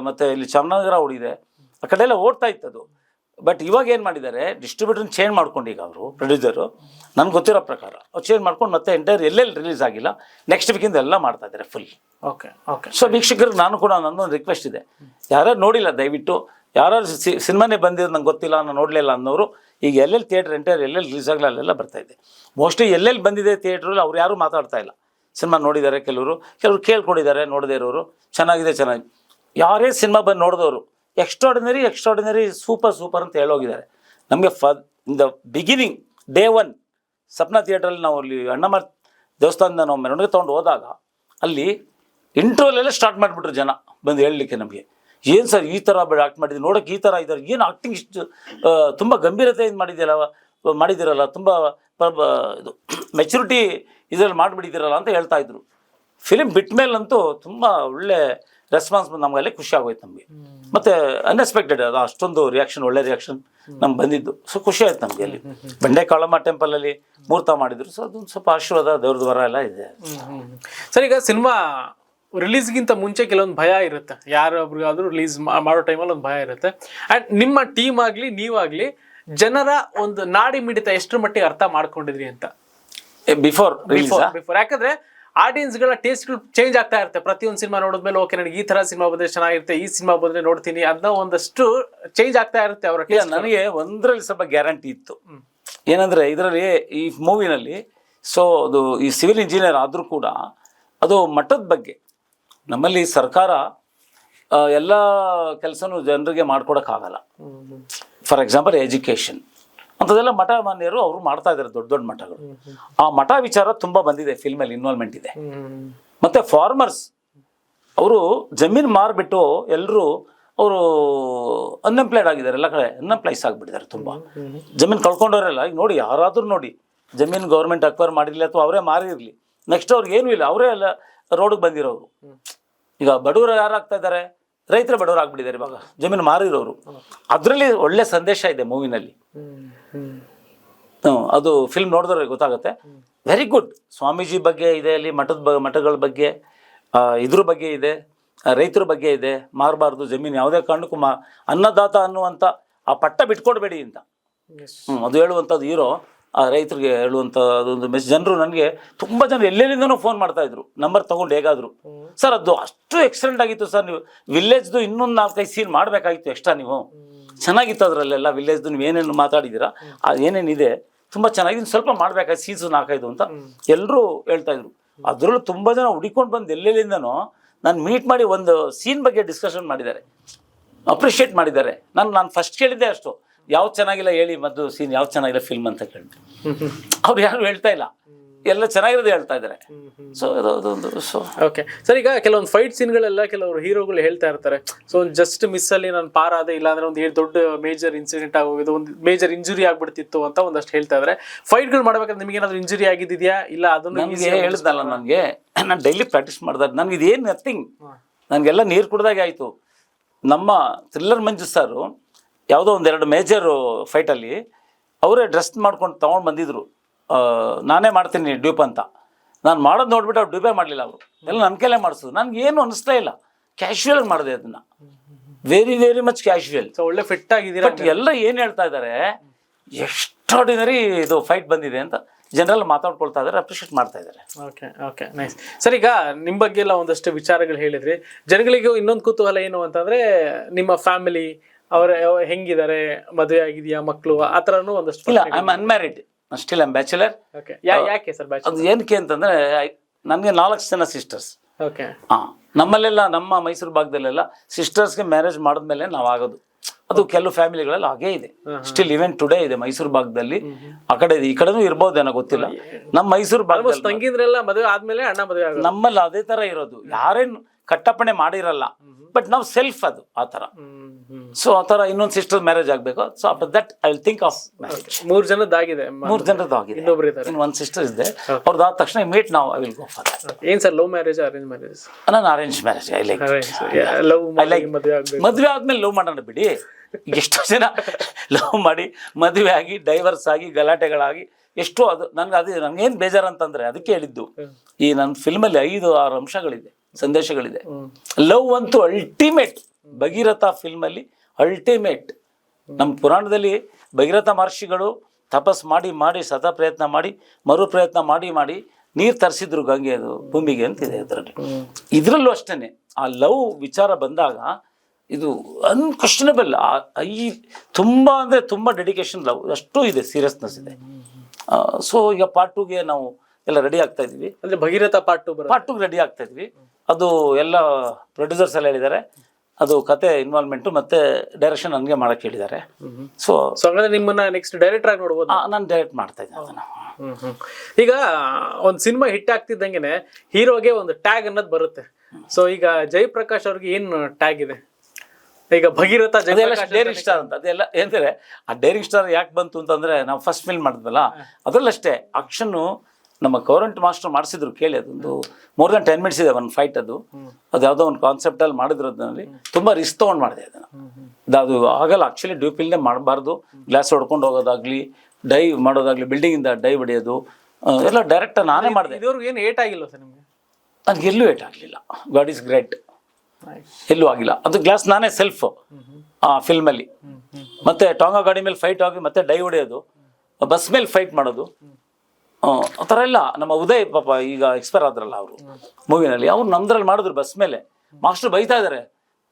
ಮತ್ತೆ ಇಲ್ಲಿ ಚಾಮನಗರ ಓಡಿದೆ. ಆ ಕಡೆ ಎಲ್ಲ ಓಡ್ತಾ ಇತ್ತು ಅದು. ಬಟ್ ಇವಾಗ ಏನು ಮಾಡಿದ್ದಾರೆ? ಡಿಸ್ಟ್ರಿಬ್ಯೂಟರ್ನ ಚೇಂಜ್ ಮಾಡ್ಕೊಂಡು ಈಗ ಅವರು ಪ್ರೊಡ್ಯೂಸರು ನನ್ಗೆ ಗೊತ್ತಿರೋ ಪ್ರಕಾರ ಅವ್ರು ಚೇಂಜ್ ಮಾಡ್ಕೊಂಡು ಮತ್ತೆ ಎಂಟೈರ್ ಎಲ್ಲೆಲ್ಲಿ ರಿಲೀಸ್ ಆಗಿಲ್ಲ ನೆಕ್ಸ್ಟ್ ವೀಕಿಂದ ಎಲ್ಲ ಮಾಡ್ತಾ ಇದ್ದಾರೆ ಫುಲ್ ಓಕೆ ಓಕೆ ಸೊ ವೀಕ್ಷಕರಿಗೆ ನಾನು ಕೂಡ ನನ್ನೊಂದು ರಿಕ್ವೆಸ್ಟ್ ಇದೆ. ಯಾರು ನೋಡಿಲ್ಲ ದಯವಿಟ್ಟು ಯಾರು ಸಿನಿಮಾನೇ ಬಂದಿದ್ರು ನಂಗೆ ಗೊತ್ತಿಲ್ಲ ನಾನು ನೋಡಲಿಲ್ಲ ಅನ್ನೋರು ಈಗ ಎಲ್ಲೆಲ್ಲಿ ಥಿಯೇಟರ್ ಎಂಟೈರ್ ಎಲ್ಲೆಲ್ಲಿ ರಿಲೀಸ್ ಆಗಲ್ಲ ಅಲ್ಲೆಲ್ಲ ಬರ್ತಾ ಇದೆ. ಮೋಸ್ಟ್ಲಿ ಎಲ್ಲೆಲ್ಲಿ ಬಂದಿದೆ ಥಿಯೇಟ್ರಲ್ಲಿ ಅವ್ರು ಯಾರೂ ಮಾತಾಡ್ತಾ ಇಲ್ಲ. ಸಿನಿಮಾ ನೋಡಿದ್ದಾರೆ ಕೆಲವರು ಕೆಲವರು ಕೇಳ್ಕೊಂಡಿದ್ದಾರೆ ನೋಡದೇ ಇರೋರು ಚೆನ್ನಾಗಿದೆ ಚೆನ್ನಾಗಿ. ಯಾರೇ ಸಿನಿಮಾ ಬಂದು ನೋಡಿದವರು ಎಕ್ಸ್ಟ್ರಾಡಿನರಿ ಎಕ್ಸ್ಟ್ರಾಡಿನರಿ ಸೂಪರ್ ಸೂಪರ್ ಅಂತ ಹೇಳೋಗಿದ್ದಾರೆ. ನಮಗೆ ಫ in the beginning day one Swapna ಥಿಯೇಟ್ರಲ್ಲಿ ನಾವು ಅಲ್ಲಿ ಅಣ್ಣಮ್ಮ ದೇವಸ್ಥಾನದಿಂದ ನಾವು ಮೆರವಣಿಗೆ ತೊಗೊಂಡು ಹೋದಾಗ, ಅಲ್ಲಿ ಇಂಟ್ರೋಲೆಲ್ಲ ಸ್ಟಾರ್ಟ್ ಮಾಡಿಬಿಟ್ರು ಜನ ಬಂದು ಹೇಳಲಿಕ್ಕೆ ನಮಗೆ. ಏನು ಸರ್ ಈ ಥರ ಆಕ್ಟ್ ಮಾಡಿದ್ವಿ ನೋಡೋಕೆ ಈ ಥರ ಇದ್ದಾರೆ ಏನು ಆಕ್ಟಿಂಗ್ ಇಷ್ಟು ತುಂಬ ಗಂಭೀರತೆಯಿಂದ ಮಾಡಿದ್ದೀರಲ್ಲ ಮಾಡಿದ್ದೀರಲ್ಲ ತುಂಬ ಇದು ಮೆಚುರಿಟಿ ಇದರಲ್ಲಿ ಮಾಡಿಬಿಟ್ಟಿದ್ದೀರಲ್ಲ ಅಂತ ಹೇಳ್ತಾ ಇದ್ರು. ಫಿಲಿಮ್ ಬಿಟ್ಟ ಮೇಲಂತೂ ತುಂಬ ಒಳ್ಳೆ ರೆಸ್ಪಾನ್ಸ್ ನಮಗೆ ಅಲ್ಲಿ ಖುಷಿ ಆಗೋಯ್ತು ನಮಗೆ. ಮತ್ತು ಅನ್ಎಕ್ಸ್ಪೆಕ್ಟೆಡ್ ಅದು ಅಷ್ಟೊಂದು ರಿಯಾಕ್ಷನ್ ಒಳ್ಳೆ ರಿಯಾಕ್ಷನ್ ನಮ್ಗೆ ಬಂದಿದ್ದು. ಸೊ ಖುಷಿ ಆಯ್ತು ನಮಗೆ ಅಲ್ಲಿ. ಬಂಡೆ ಕಾಳಮ್ಮ ಟೆಂಪಲಲ್ಲಿ ಮೂರ್ತ ಮಾಡಿದ್ರು. ಸೊ ಅದೊಂದು ಸ್ವಲ್ಪ ಆಶೀರ್ವಾದ ದೇವ್ರದ್ದು ವರ ಎಲ್ಲ ಇದೆ. ಸರ್ ಈಗ ಸಿನಿಮಾ ರಿಲೀಸ್ಗಿಂತ ಮುಂಚೆ ಕೆಲವೊಂದು ಭಯ ಇರುತ್ತೆ. ಯಾರೊಬ್ರಿಗಾದ್ರೂ ರಿಲೀಸ್ ಮಾಡೋ ಟೈಮಲ್ಲಿ ಒಂದು ಭಯ ಇರುತ್ತೆ. ಆ್ಯಂಡ್ ನಿಮ್ಮ ಟೀಮ್ ಆಗಲಿ ನೀವಾಗಲಿ ಜನರ ಒಂದು ನಾಡಿ ಮಿಡಿತ ಎಷ್ಟರ ಮಟ್ಟಿಗೆ ಅರ್ಥ ಮಾಡ್ಕೊಂಡಿದ್ರಿ ಅಂತ? ಬಿಫೋರ್ ಬಿಫೋರ್ ಬಿಫೋರ್ ಯಾಕಂದ್ರೆ ಆಡಿಯನ್ಸ್ಗಳ ಟೇಸ್ಟ್ಗಳು ಚೇಂಜ್ ಆಗ್ತಾ ಇರುತ್ತೆ. ಪ್ರತಿಯೊಂದು ಸಿನಿಮಾ ನೋಡಿದ್ಮೇಲೆ ಓಕೆ ನನಗೆ ಈ ತರ ಸಿನಿಮಾ ಬಂದ್ರೆ ಚೆನ್ನಾಗಿರುತ್ತೆ ಈ ಸಿನಿಮಾ ಬಂದ್ರೆ ನೋಡ್ತೀನಿ ಅದನ್ನ ಒಂದಷ್ಟು ಚೇಂಜ್ ಆಗ್ತಾ ಇರುತ್ತೆ ಅವರ ನನಗೆ ಒಂದರಲ್ಲಿ ಸ್ವಲ್ಪ ಗ್ಯಾರಂಟಿ ಇತ್ತು. ಏನಂದ್ರೆ ಇದರಲ್ಲಿ ಈ ಮೂವಿನಲ್ಲಿ ಸೊ ಅದು ಈ ಸಿವಿಲ್ ಇಂಜಿನಿಯರ್ ಆದರೂ ಕೂಡ ಅದು ಮಠದ ಬಗ್ಗೆ ನಮ್ಮಲ್ಲಿ ಸರ್ಕಾರ ಎಲ್ಲ ಕೆಲಸನೂ ಜನರಿಗೆ ಮಾಡ್ಕೊಡೋಕ್ಕಾಗಲ್ಲ. For example education. ಅಂಥದ್ದೆಲ್ಲ ಮಠ ಮಾನ್ಯರು ಅವರು ಮಾಡ್ತಾ ಇದ್ದಾರೆ ದೊಡ್ಡ ದೊಡ್ಡ ಮಠಗಳು. ಆ ಮಠ ವಿಚಾರ ತುಂಬಾ ಬಂದಿದೆ, ಫಿಲ್ಮಲ್ಲಿ ಇನ್ವಾಲ್ವ್ಮೆಂಟ್ ಇದೆ. ಮತ್ತೆ ಫಾರ್ಮರ್ಸ್ ಅವರು ಜಮೀನ್ ಮಾರ್ಬಿಟ್ಟು ಎಲ್ಲರೂ ಅವರು ಅನ್ಎಂಪ್ಲಾಯ್ಡ್ ಆಗಿದ್ದಾರೆ, ಎಲ್ಲ ಕಡೆ ಅನ್ಎಂಪ್ಲಾಯ್ಸ್ ಆಗಿಬಿಟ್ಟಿದ್ದಾರೆ ತುಂಬ. ಜಮೀನ್ ಕಳ್ಕೊಂಡವರೆಲ್ಲ, ಈಗ ನೋಡಿ ಯಾರಾದರೂ ನೋಡಿ, ಜಮೀನ್ ಗೌರ್ಮೆಂಟ್ ಅಕ್ವೈರ್ ಮಾಡಿರಲಿ ಅಥವಾ ಅವರೇ ಮಾರಿರಲಿ ನೆಕ್ಸ್ಟ್ ಅವ್ರಿಗೆ ಏನೂ ಇಲ್ಲ, ಅವರೇ ಎಲ್ಲ ರೋಡಿಗೆ ಬಂದಿರೋರು. ಈಗ ಬಡವರು ಯಾರಾಗ್ತಾ ಇದ್ದಾರೆ? ರೈತರ ಬಡವರು ಆಗ್ಬಿಟ್ಟಿದ್ದಾರೆ ಇವಾಗ, ಜಮೀನು ಮಾರಿರೋರು. ಅದರಲ್ಲಿ ಒಳ್ಳೆ ಸಂದೇಶ ಇದೆ ಮೂವಿನಲ್ಲಿ. ಅದು ಫಿಲ್ಮ್ ನೋಡಿದ್ರೆ ಗೊತ್ತಾಗುತ್ತೆ. ವೆರಿ ಗುಡ್ ಸ್ವಾಮೀಜಿ ಬಗ್ಗೆ ಇದೆ ಅಲ್ಲಿ ಮಠದ ಬ ಮಠಗಳ ಬಗ್ಗೆ ಇದ್ರ ಬಗ್ಗೆ ಇದೆ ರೈತರ ಬಗ್ಗೆ ಇದೆ ಮಾರಬಾರ್ದು ಜಮೀನು ಯಾವುದೇ ಕಾರಣಕ್ಕೂ ಮಾ ಅನ್ನದಾತ ಅನ್ನುವಂಥ ಆ ಪಟ್ಟ ಬಿಟ್ಕೊಡ್ಬೇಡಿ ಅಂತ. ಅದು ಹೇಳುವಂಥದ್ದು ಹೀರೋ ಆ ರೈತರಿಗೆ ಹೇಳುವಂಥ ಅದೊಂದು ಮೆಸ್ ಜನರು ನನಗೆ ತುಂಬ ಜನ ಎಲ್ಲೆಲ್ಲಿಂದನೂ ಫೋನ್ ಮಾಡ್ತಾ ಇದ್ರು. ನಂಬರ್ ತಗೊಂಡು ಹೇಗಾದ್ರು. ಸರ್ ಅದು ಅಷ್ಟು ಎಕ್ಸಲೆಂಟ್ ಆಗಿತ್ತು ಸರ್ ನೀವು ವಿಲೇಜ್ದು ಇನ್ನೊಂದು ನಾಲ್ಕೈದು ಸೀನ್ ಮಾಡಬೇಕಾಗಿತ್ತು ಎಕ್ಸ್ಟ್ರಾ ನೀವು. ಚೆನ್ನಾಗಿತ್ತು ಅದರಲ್ಲೆಲ್ಲ. ವಿಲೇಜ್ದು ನೀವು ಏನೇನು ಮಾತಾಡಿದ್ದೀರಾ ಅದು ಏನೇನಿದೆ ತುಂಬ ಚೆನ್ನಾಗಿ ಇನ್ನು ಸ್ವಲ್ಪ ಮಾಡಬೇಕಾಗಿ ಸೀಸನ್ ನಾಲ್ಕೈದು ಅಂತ ಎಲ್ಲರೂ ಹೇಳ್ತಾ ಇದ್ರು. ಅದರಲ್ಲೂ ತುಂಬ ಜನ ಹುಡಿಕೊಂಡು ಬಂದು ಎಲ್ಲೆಲ್ಲಿಂದನೋ ನಾನು ಮೀಟ್ ಮಾಡಿ ಒಂದು ಸೀನ್ ಬಗ್ಗೆ ಡಿಸ್ಕಷನ್ ಮಾಡಿದ್ದಾರೆ. ಅಪ್ರಿಷಿಯೇಟ್ ಮಾಡಿದ್ದಾರೆ. ನಾನು ನಾನು ಫಸ್ಟ್ ಕೇಳಿದ್ದೆ ಅಷ್ಟು. ಯಾವ್ದು ಚೆನ್ನಾಗಿಲ್ಲ ಹೇಳಿ ಮದ್ದು ಸೀನ್ ಯಾವ್ದು ಚೆನ್ನಾಗಿಲ್ಲ ಫಿಲ್ಮ್ ಅಂತ ಕೇಳಿದೆ ಅವ್ರು ಯಾರು ಹೇಳ್ತಾ ಇಲ್ಲ. ಎಲ್ಲ ಚೆನ್ನಾಗಿರೋದು ಹೇಳ್ತಾ ಇದ್ದಾರೆ. ಸೊ ಅದೊಂದು ಸೊ ಓಕೆ ಸರ್ ಈಗ ಕೆಲವೊಂದು ಫೈಟ್ ಸೀನ್ಗಳೆಲ್ಲ ಕೆಲವರು ಹೀರೋಗಳು ಹೇಳ್ತಾ ಇರ್ತಾರೆ. ಸೊ ಒಂದು ಜಸ್ಟ್ ಮಿಸ್ ಅಲ್ಲಿ ನಾನು ಪಾರಾದೆ ಇಲ್ಲ ಅಂದ್ರೆ ಒಂದು ದೊಡ್ಡ ಮೇಜರ್ ಇನ್ಸಿಡೆಂಟ್ ಆಗೋದು ಒಂದು ಮೇಜರ್ ಇಂಜುರಿ ಆಗ್ಬಿಡ್ತಿತ್ತು ಅಂತ ಒಂದಷ್ಟು ಹೇಳ್ತಾ ಇದ್ದಾರೆ. ಫೈಟ್ಗಳು ಮಾಡ್ಬೇಕಾದ್ರೆ ನಿಮ್ಗೆ ಏನಾದ್ರು ಇಂಜುರಿ ಆಗಿದೆಯಾ ಇಲ್ಲ ಅದನ್ನು ಹೇಳಿದ್ನಲ್ಲ ನನಗೆ ನಾನು ಡೈಲಿ ಪ್ರಾಕ್ಟೀಸ್ ಮಾಡ್ದಾಗ ನನಗೆ ಇದೇನು ನಥಿಂಗ್ ನನಗೆಲ್ಲ ನೀರು ಕುಡ್ದಾಗೆ ಆಯಿತು. ನಮ್ಮ ಥ್ರಿಲ್ಲರ್ ಮಂಜು ಸರು ಯಾವುದೋ ಒಂದೆರಡು ಮೇಜರು ಫೈಟಲ್ಲಿ ಅವರೇ ಡ್ರೆಸ್ ಮಾಡ್ಕೊಂಡು ತೊಗೊಂಡು ಬಂದಿದ್ರು. ನಾನೇ ಮಾಡ್ತೀನಿ ಡ್ಯೂಪ್ ಅಂತ. ನಾನು ಮಾಡೋದು ನೋಡ್ಬಿಟ್ಟು ಅವ್ರು ಡ್ಯೂಪೇ ಮಾಡಲಿಲ್ಲ ಅವರು. ಎಲ್ಲ ನನ್ನ ಕೈಲೇ ಮಾಡಿಸೋದು. ನನಗೆ ಏನು ಅನಿಸ್ತಾ ಇಲ್ಲ. ಕ್ಯಾಶುವಲ್ ಮಾಡಿದೆ ಅದನ್ನು. Very very much casual so ಒಳ್ಳೆ ಫಿಟ್ ಆಗಿದ್ದೀರಾ ಬಟ್ ಎಲ್ಲ ಏನು ಹೇಳ್ತಾ ಇದ್ದಾರೆ ಎಕ್ಸ್ಟ್ರಾಡಿನರಿ ಇದು ಫೈಟ್ ಬಂದಿದೆ ಅಂತ ಜನರಲ್ ಮಾತಾಡ್ಕೊಳ್ತಾ ಇದ್ದಾರೆ ಅಪ್ರಿಷಿಯೇಟ್ ಮಾಡ್ತಾ ಇದ್ದಾರೆ ಓಕೆ ಓಕೆ ನೈಸ್ ಸರ್ ಈಗ ನಿಮ್ಮ ಬಗ್ಗೆ ಎಲ್ಲ ಒಂದಷ್ಟು ವಿಚಾರಗಳು ಹೇಳಿದ್ರಿ. ಜನಗಳಿಗೆ ಇನ್ನೊಂದು ಕುತೂಹಲ ಏನು ಅಂತಂದ್ರೆ ನಿಮ್ಮ ಫ್ಯಾಮಿಲಿ ಅವರ ಹೆಂಗಿದ್ದಾರೆ ಮದುವೆ ಆಗಿದೆಯಾ ಮಕ್ಕಳು ಆ ಥರನೂ ಒಂದಷ್ಟು ಇಲ್ಲ I am unmarried still I'm bachelor ಯಾಕೆ ಸರ್ ಅದು ಏನಕ್ಕೆ ಅಂತಂದ್ರೆ ನನಗೆ ನಾಲ್ಕು ಜನ ಸಿಸ್ಟರ್ಸ್ ಹಾ ಹಾಂ ನಮ್ಮಲ್ಲೆಲ್ಲ ನಮ್ಮ ಮೈಸೂರು ಭಾಗದಲ್ಲೆಲ್ಲ ಸಿಸ್ಟರ್ಸ್ಗೆ ಮ್ಯಾರೇಜ್ ಮಾಡಿದ್ಮೇಲೆ ನಾವು ಆಗೋದು. ಅದು ಕೆಲವು ಫ್ಯಾಮಿಲಿಗಳಲ್ಲಿ ಹಾಗೇ ಇದೆ. ಸ್ಟಿಲ್ ಇವೆಂಟ್ ಟುಡೇ ಇದೆ ಮೈಸೂರು ಭಾಗದಲ್ಲಿ. ಆ ಕಡೆ ಇದೆ. ಈ ಕಡೆನೂ ಇರ್ಬೋದೇನೋ ಗೊತ್ತಿಲ್ಲ. ನಮ್ಮ ಮೈಸೂರು ಭಾಗದಲ್ಲಿ ತಂಗಿದ್ರೆಲ್ಲ ಮದುವೆ ಆದ್ಮೇಲೆ ಅಣ್ಣ ಮದುವೆ ನಮ್ಮಲ್ಲಿ ಅದೇ ತರ ಇರೋದು. ಯಾರೇನು ಕಟ್ಟಪ್ಪಣೆ ಮಾಡಿರಲ್ಲ. ಬಟ್ ನಾವು ಸೆಲ್ಫ್ ಅದು ಆ ಥರ. ಹ್ಮ್. ಸೊ ಆ ಥರ ಇನ್ನೊಂದು ಸಿಸ್ಟರ್ ಮ್ಯಾರೇಜ್ ಆಗಬೇಕು. So after that I will think of marriage ಮೂರ್ ಜನದಾಗಿದೆ ಮೂರು ಜನದಾಗಿದೆ ಆಗಿದೆ ಇನ್ನೊಬ್ರು ಇದ್ದಾರೆ. ಇನ್ನು ಒಂದು ಸಿಸ್ಟರ್ ಇದೆ. ಅವ್ರದ್ದು ಆದ ತಕ್ಷಣ ಮೀಟ್ ನಾವು I will go for that ಏನ್ sir love marriage arrange marriage ನಾನು arrange marriage I like love I like ಮದುವೆ ಆದ್ಮೇಲೆ ಲವ್ ಮಾಡೋಣ ಬಿಡಿ. ಎಷ್ಟು ಜನ ಲವ್ ಮಾಡಿ ಮದುವೆ ಆಗಿ ಡೈವರ್ಸ್ ಆಗಿ ಗಲಾಟೆಗಳಾಗಿ ಎಷ್ಟೋ ಅದು. ನನ್ಗೆ ಅದು ನನಗೇನು ಬೇಜಾರು ಅಂತಂದ್ರೆ ಅದಕ್ಕೆ ಹೇಳಿದ್ದು. ಈ ನನ್ನ ಫಿಲ್ಮಲ್ಲಿ ಐದು ಆರು ಅಂಶಗಳಿದೆ. ಸಂದೇಶಗಳಿದೆ. ಲವ್ ಅಂತೂ ಅಲ್ಟಿಮೇಟ್ ಭಗೀರಥ ಫಿಲ್ಮಲ್ಲಿ ಅಲ್ಟಿಮೇಟ್ ನಮ್ಮ ಪುರಾಣದಲ್ಲಿ ಭಗೀರಥ ಮಹರ್ಷಿಗಳು ತಪಸ್ ಮಾಡಿ ಮಾಡಿ ಸತ ಪ್ರಯತ್ನ ಮಾಡಿ ಮರು ಪ್ರಯತ್ನ ಮಾಡಿ ಮಾಡಿ ನೀರು ತರಿಸಿದ್ರು ಗಂಗೆ ಅದು ಭೂಮಿಗೆ ಅಂತಿದೆ ಅದರಲ್ಲಿ. ಇದರಲ್ಲೂ ಅಷ್ಟೇ ಆ ಲವ್ ವಿಚಾರ ಬಂದಾಗ ಇದು ಅನ್ಕ್ವಶನಬಲ್ ಈ ತುಂಬ ಅಂದರೆ ತುಂಬ ಡೆಡಿಕೇಶನ್ ಲವ್ ಅಷ್ಟು ಇದೆ ಸೀರಿಯಸ್ನೆಸ್ ಇದೆ. ಸೊ ಈಗ ಪಾರ್ಟ್ ಟೂಗೆ ನಾವು ಎಲ್ಲ ರೆಡಿ ಆಗ್ತಾ ಇದ್ವಿ. ಅಂದ್ರೆ Bhagiratha part two part two ready ಆಗ್ತಾ ಇದ್ವಿ. ಅದು ಎಲ್ಲ ಪ್ರೊಡ್ಯೂಸರ್ಸ್ ಎಲ್ಲ ಹೇಳಿದ್ದಾರೆ. ಅದು ಕತೆ ಇನ್ವಾಲ್ವ್ಮೆಂಟು ಮತ್ತೆ ಡೈರೆಕ್ಷನ್ ನನಗೆ ಮಾಡಕ್ಕೆ ಹೇಳಿದ್ದಾರೆ. ಸೊ ಸೊ ಹಂಗಂದ್ರೆ ನಿಮ್ಮನ್ನ ನೆಕ್ಸ್ಟ್ ಡೈರೆಕ್ಟರ್ ಆಗಿ ನೋಡ್ಬೋದು. ನಾನು ಡೈರೆಕ್ಟ್ ಮಾಡ್ತಾ ಇದ್ದೆ ಅದನ್ನು. ಈಗ ಒಂದು ಸಿನಿಮಾ ಹಿಟ್ ಆಗ್ತಿದ್ದಂಗೆನೆ ಹೀರೋಗೆ ಒಂದು ಟ್ಯಾಗ್ ಅನ್ನೋದು ಬರುತ್ತೆ. ಸೊ ಈಗ ಜಯಪ್ರಕಾಶ್ ಅವ್ರಿಗೆ ಏನು ಟ್ಯಾಗ್ ಇದೆ? ಈಗ ಭಗೀರಥ ಡೈರಿಂಗ್ ಸ್ಟಾರ್ ಅಂತ. ಅದೆಲ್ಲ ಏನಂದ್ರೆ ಆ ಡೈರಿಂಗ್ ಸ್ಟಾರ್ ಯಾಕೆ ಬಂತು ಅಂತಂದ್ರೆ ನಾವು ಫಸ್ಟ್ ಫಿಲ್ಮ್ ಮಾಡಿದ್ವಲ್ಲ ಅದರಲ್ಲಷ್ಟೇ ಆಕ್ಷನ್ನು ನಮ್ಮ ಗೌರಂಟ್ ಮಾಸ್ಟರ್ ಮಾಡಿಸಿದ್ರು ಕೇಳಿ ಅದೊಂದು ಮೋರ್ ದನ್ ಟೆನ್ ಮಿನಿಟ್ಸ್ ಇದೆ ಒಂದು ಫೈಟ್ ಅದು. ಅದು ಯಾವುದೋ ಒಂದು ಕಾನ್ಸೆಪ್ಟ್ ಅಲ್ಲಿ ಮಾಡಿದ್ರು ಅದರಲ್ಲಿ. ತುಂಬಾ ರಿಸ್ಕ್ ತಗೊಂಡ್ ಮಾಡಿದೆ ಅದನ್ನು. ಅದು ಆಗಲ್ಲ ಆಕ್ಚುಲಿ ಡ್ಯೂಪಿಲ್ನೇ ಮಾಡಬಾರ್ದು. ಗ್ಲಾಸ್ ಹೊಡ್ಕೊಂಡು ಹೋಗೋದಾಗ್ಲಿ ಡೈ ಮಾಡೋದಾಗ್ಲಿ ಬಿಲ್ಡಿಂಗ್ ಇಂದ ಡೈ ಹೊಡೆಯೋದು ಎಲ್ಲ ಡೈರೆಕ್ಟ್ ನಾನೇ ಮಾಡಿದೆ. ಇದುವರೆಗೂ ಏನು ಏಟ್ ಆಗಿಲ್ಲ ಸರ್ ನಿಮಗೆ? ನನಗೆ ಎಲ್ಲೂ ಏಟ್ ಆಗಲಿಲ್ಲ. ಗಾಡ್ ಈಸ್ ಗ್ರೇಟ್ ಎಲ್ಲೂ ಆಗಿಲ್ಲ. ಅದು ಗ್ಲಾಸ್ ನಾನೇ ಸೆಲ್ಫ್ ಆ ಫಿಲ್ಮಲ್ಲಿ ಮತ್ತೆ ಟಾಂಗಾ ಗಾಡಿ ಮೇಲೆ ಫೈಟ್ ಆಗಿ ಮತ್ತೆ ಡೈ ಹೊಡೆಯೋದು. ಬಸ್ ಮೇಲೆ ಫೈಟ್ ಮಾಡೋದು. ಆ, ಥರ ಎಲ್ಲ ನಮ್ಮ ಉದಯ್ ಪಾಪ ಈಗ ಎಕ್ಸ್ಪೈರ್ ಆದ್ರಲ್ಲ ಅವರು. ಮೂವಿನಲ್ಲಿ ಅವ್ರು ನಮ್ದ್ರಲ್ಲಿ ಮಾಡಿದ್ರು ಬಸ್ ಮೇಲೆ. ಮಾಸ್ಟರ್ ಬೈತಾ ಇದಾರೆ.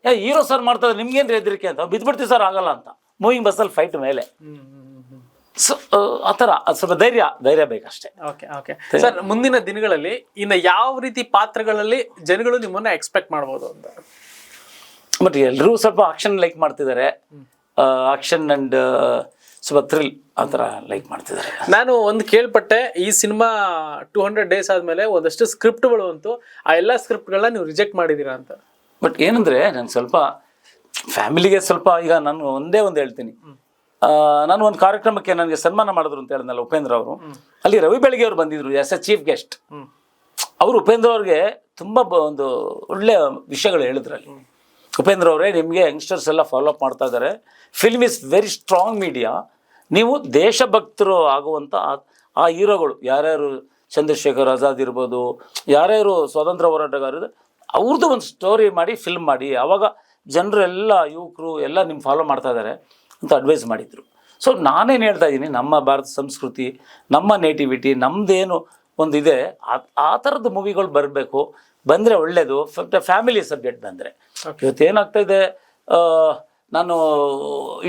ಏ ಹೀರೋ ಸರ್ ಮಾಡ್ತಾರೆ ನಿಮ್ಗೇನು ಹೆದರಿಕೆ ಅಂತ? ಬಿದ್ಬಿಡ್ತೀವಿ ಸರ್ ಆಗಲ್ಲ ಅಂತ. ಮೂವಿಂಗ್ ಬಸ್ಸಲ್ಲಿ ಫೈಟ್ ಮೇಲೆ. ಸೊ ಆ ಥರ. ಸ್ವಲ್ಪ ಧೈರ್ಯ ಧೈರ್ಯ ಬೇಕಷ್ಟೇ. ಓಕೆ ಓಕೆ ಸರ್ ಮುಂದಿನ ದಿನಗಳಲ್ಲಿ ಇನ್ನು ಯಾವ ರೀತಿ ಪಾತ್ರಗಳಲ್ಲಿ ಜನಗಳು ನಿಮ್ಮನ್ನ ಎಕ್ಸ್ಪೆಕ್ಟ್ ಮಾಡ್ಬೋದು ಅಂತ? ಬಟ್ ಎಲ್ಲರೂ ಸ್ವಲ್ಪ ಆಕ್ಷನ್ ಲೈಕ್ ಮಾಡ್ತಿದ್ದಾರೆ ಆಕ್ಷನ್ ಅಂಡ್ ಸ್ವಲ್ಪ ಥ್ರಿಲ್ ಆ ಥರ ಲೈಕ್ ಮಾಡ್ತಿದ್ದಾರೆ. ನಾನು ಒಂದು ಕೇಳ್ಪಟ್ಟೆ ಈ ಸಿನಿಮಾ ಟೂ ಹಂಡ್ರೆಡ್ ಡೇಸ್ ಆದಮೇಲೆ ಒಂದಷ್ಟು ಸ್ಕ್ರಿಪ್ಟ್ಗಳು ಅಂತು ಆ ಎಲ್ಲ ಸ್ಕ್ರಿಪ್ಟ್ಗಳನ್ನ ನೀವು ರಿಜೆಕ್ಟ್ ಮಾಡಿದ್ದೀರಾ ಅಂತ. ಬಟ್ ಏನಂದರೆ ನಾನು ಸ್ವಲ್ಪ ಫ್ಯಾಮಿಲಿಗೆ ಸ್ವಲ್ಪ ಈಗ ನಾನು ಒಂದೇ ಒಂದು ಹೇಳ್ತೀನಿ. ನಾನು ಒಂದು ಕಾರ್ಯಕ್ರಮಕ್ಕೆ ನನಗೆ ಸನ್ಮಾನ ಮಾಡಿದ್ರು ಅಂತ ಹೇಳಿದ್ನಲ್ಲ ಉಪೇಂದ್ರ ಅವರು. ಅಲ್ಲಿ ರವಿ ಬೆಳಗ್ಗೆ ಅವರು ಬಂದಿದ್ರು ಎಸ್ ಎ ಚೀಫ್ ಗೆಸ್ಟ್ ಅವರು ಉಪೇಂದ್ರ ಅವ್ರಿಗೆ ತುಂಬ ಒಂದು ಒಳ್ಳೆಯ ವಿಷಯಗಳು ಹೇಳಿದ್ರು ಅಲ್ಲಿ. ಉಪೇಂದ್ರ ಅವರೇ, ನಿಮಗೆ ಯಂಗ್ಸ್ಟರ್ಸ್ ಎಲ್ಲ ಫಾಲೋ ಅಪ್ ಮಾಡ್ತಾ ಇದ್ದಾರೆ. Film is very strong media ನೀವು ದೇಶಭಕ್ತರು ಆಗುವಂಥ ಆ- ಹೀರೋಗಳು, ಯಾರ್ಯಾರು ಚಂದ್ರಶೇಖರ್ ಆಜಾದ್ ಇರ್ಬೋದು, ಯಾರ್ಯಾರು ಸ್ವಾತಂತ್ರ್ಯ ಹೋರಾಟಗಾರರು ಅವ್ರದ್ದು ಒಂದು ಸ್ಟೋರಿ ಮಾಡಿ ಫಿಲ್ಮ್ ಮಾಡಿ. ಆವಾಗ ಜನರೆಲ್ಲ, ಯುವಕರು ಎಲ್ಲ ನಿಮ್ಮ ಫಾಲೋ ಮಾಡ್ತಾ ಇದ್ದಾರೆ ಅಂತ ಅಡ್ವೈಸ್ ಮಾಡಿದರು. ಸೊ ನಾನೇನು ಹೇಳ್ತಾ ಇದ್ದೀನಿ, ನಮ್ಮ ಭಾರತ ಸಂಸ್ಕೃತಿ, ನಮ್ಮ ನೇಟಿವಿಟಿ ನಮ್ಮದೇನು ಒಂದು ಇದೆ, ಆ- ಥರದ್ದು ಮೂವಿಗಳು ಬರಬೇಕು, ಬಂದರೆ ಒಳ್ಳೆಯದು ಫ್ಯಾಮಿಲಿ ಸಬ್ಜೆಕ್ಟ್ ಬಂದರೆ. ಇವತ್ತು ಏನಾಗ್ತಾ ಇದೆ ನಾನು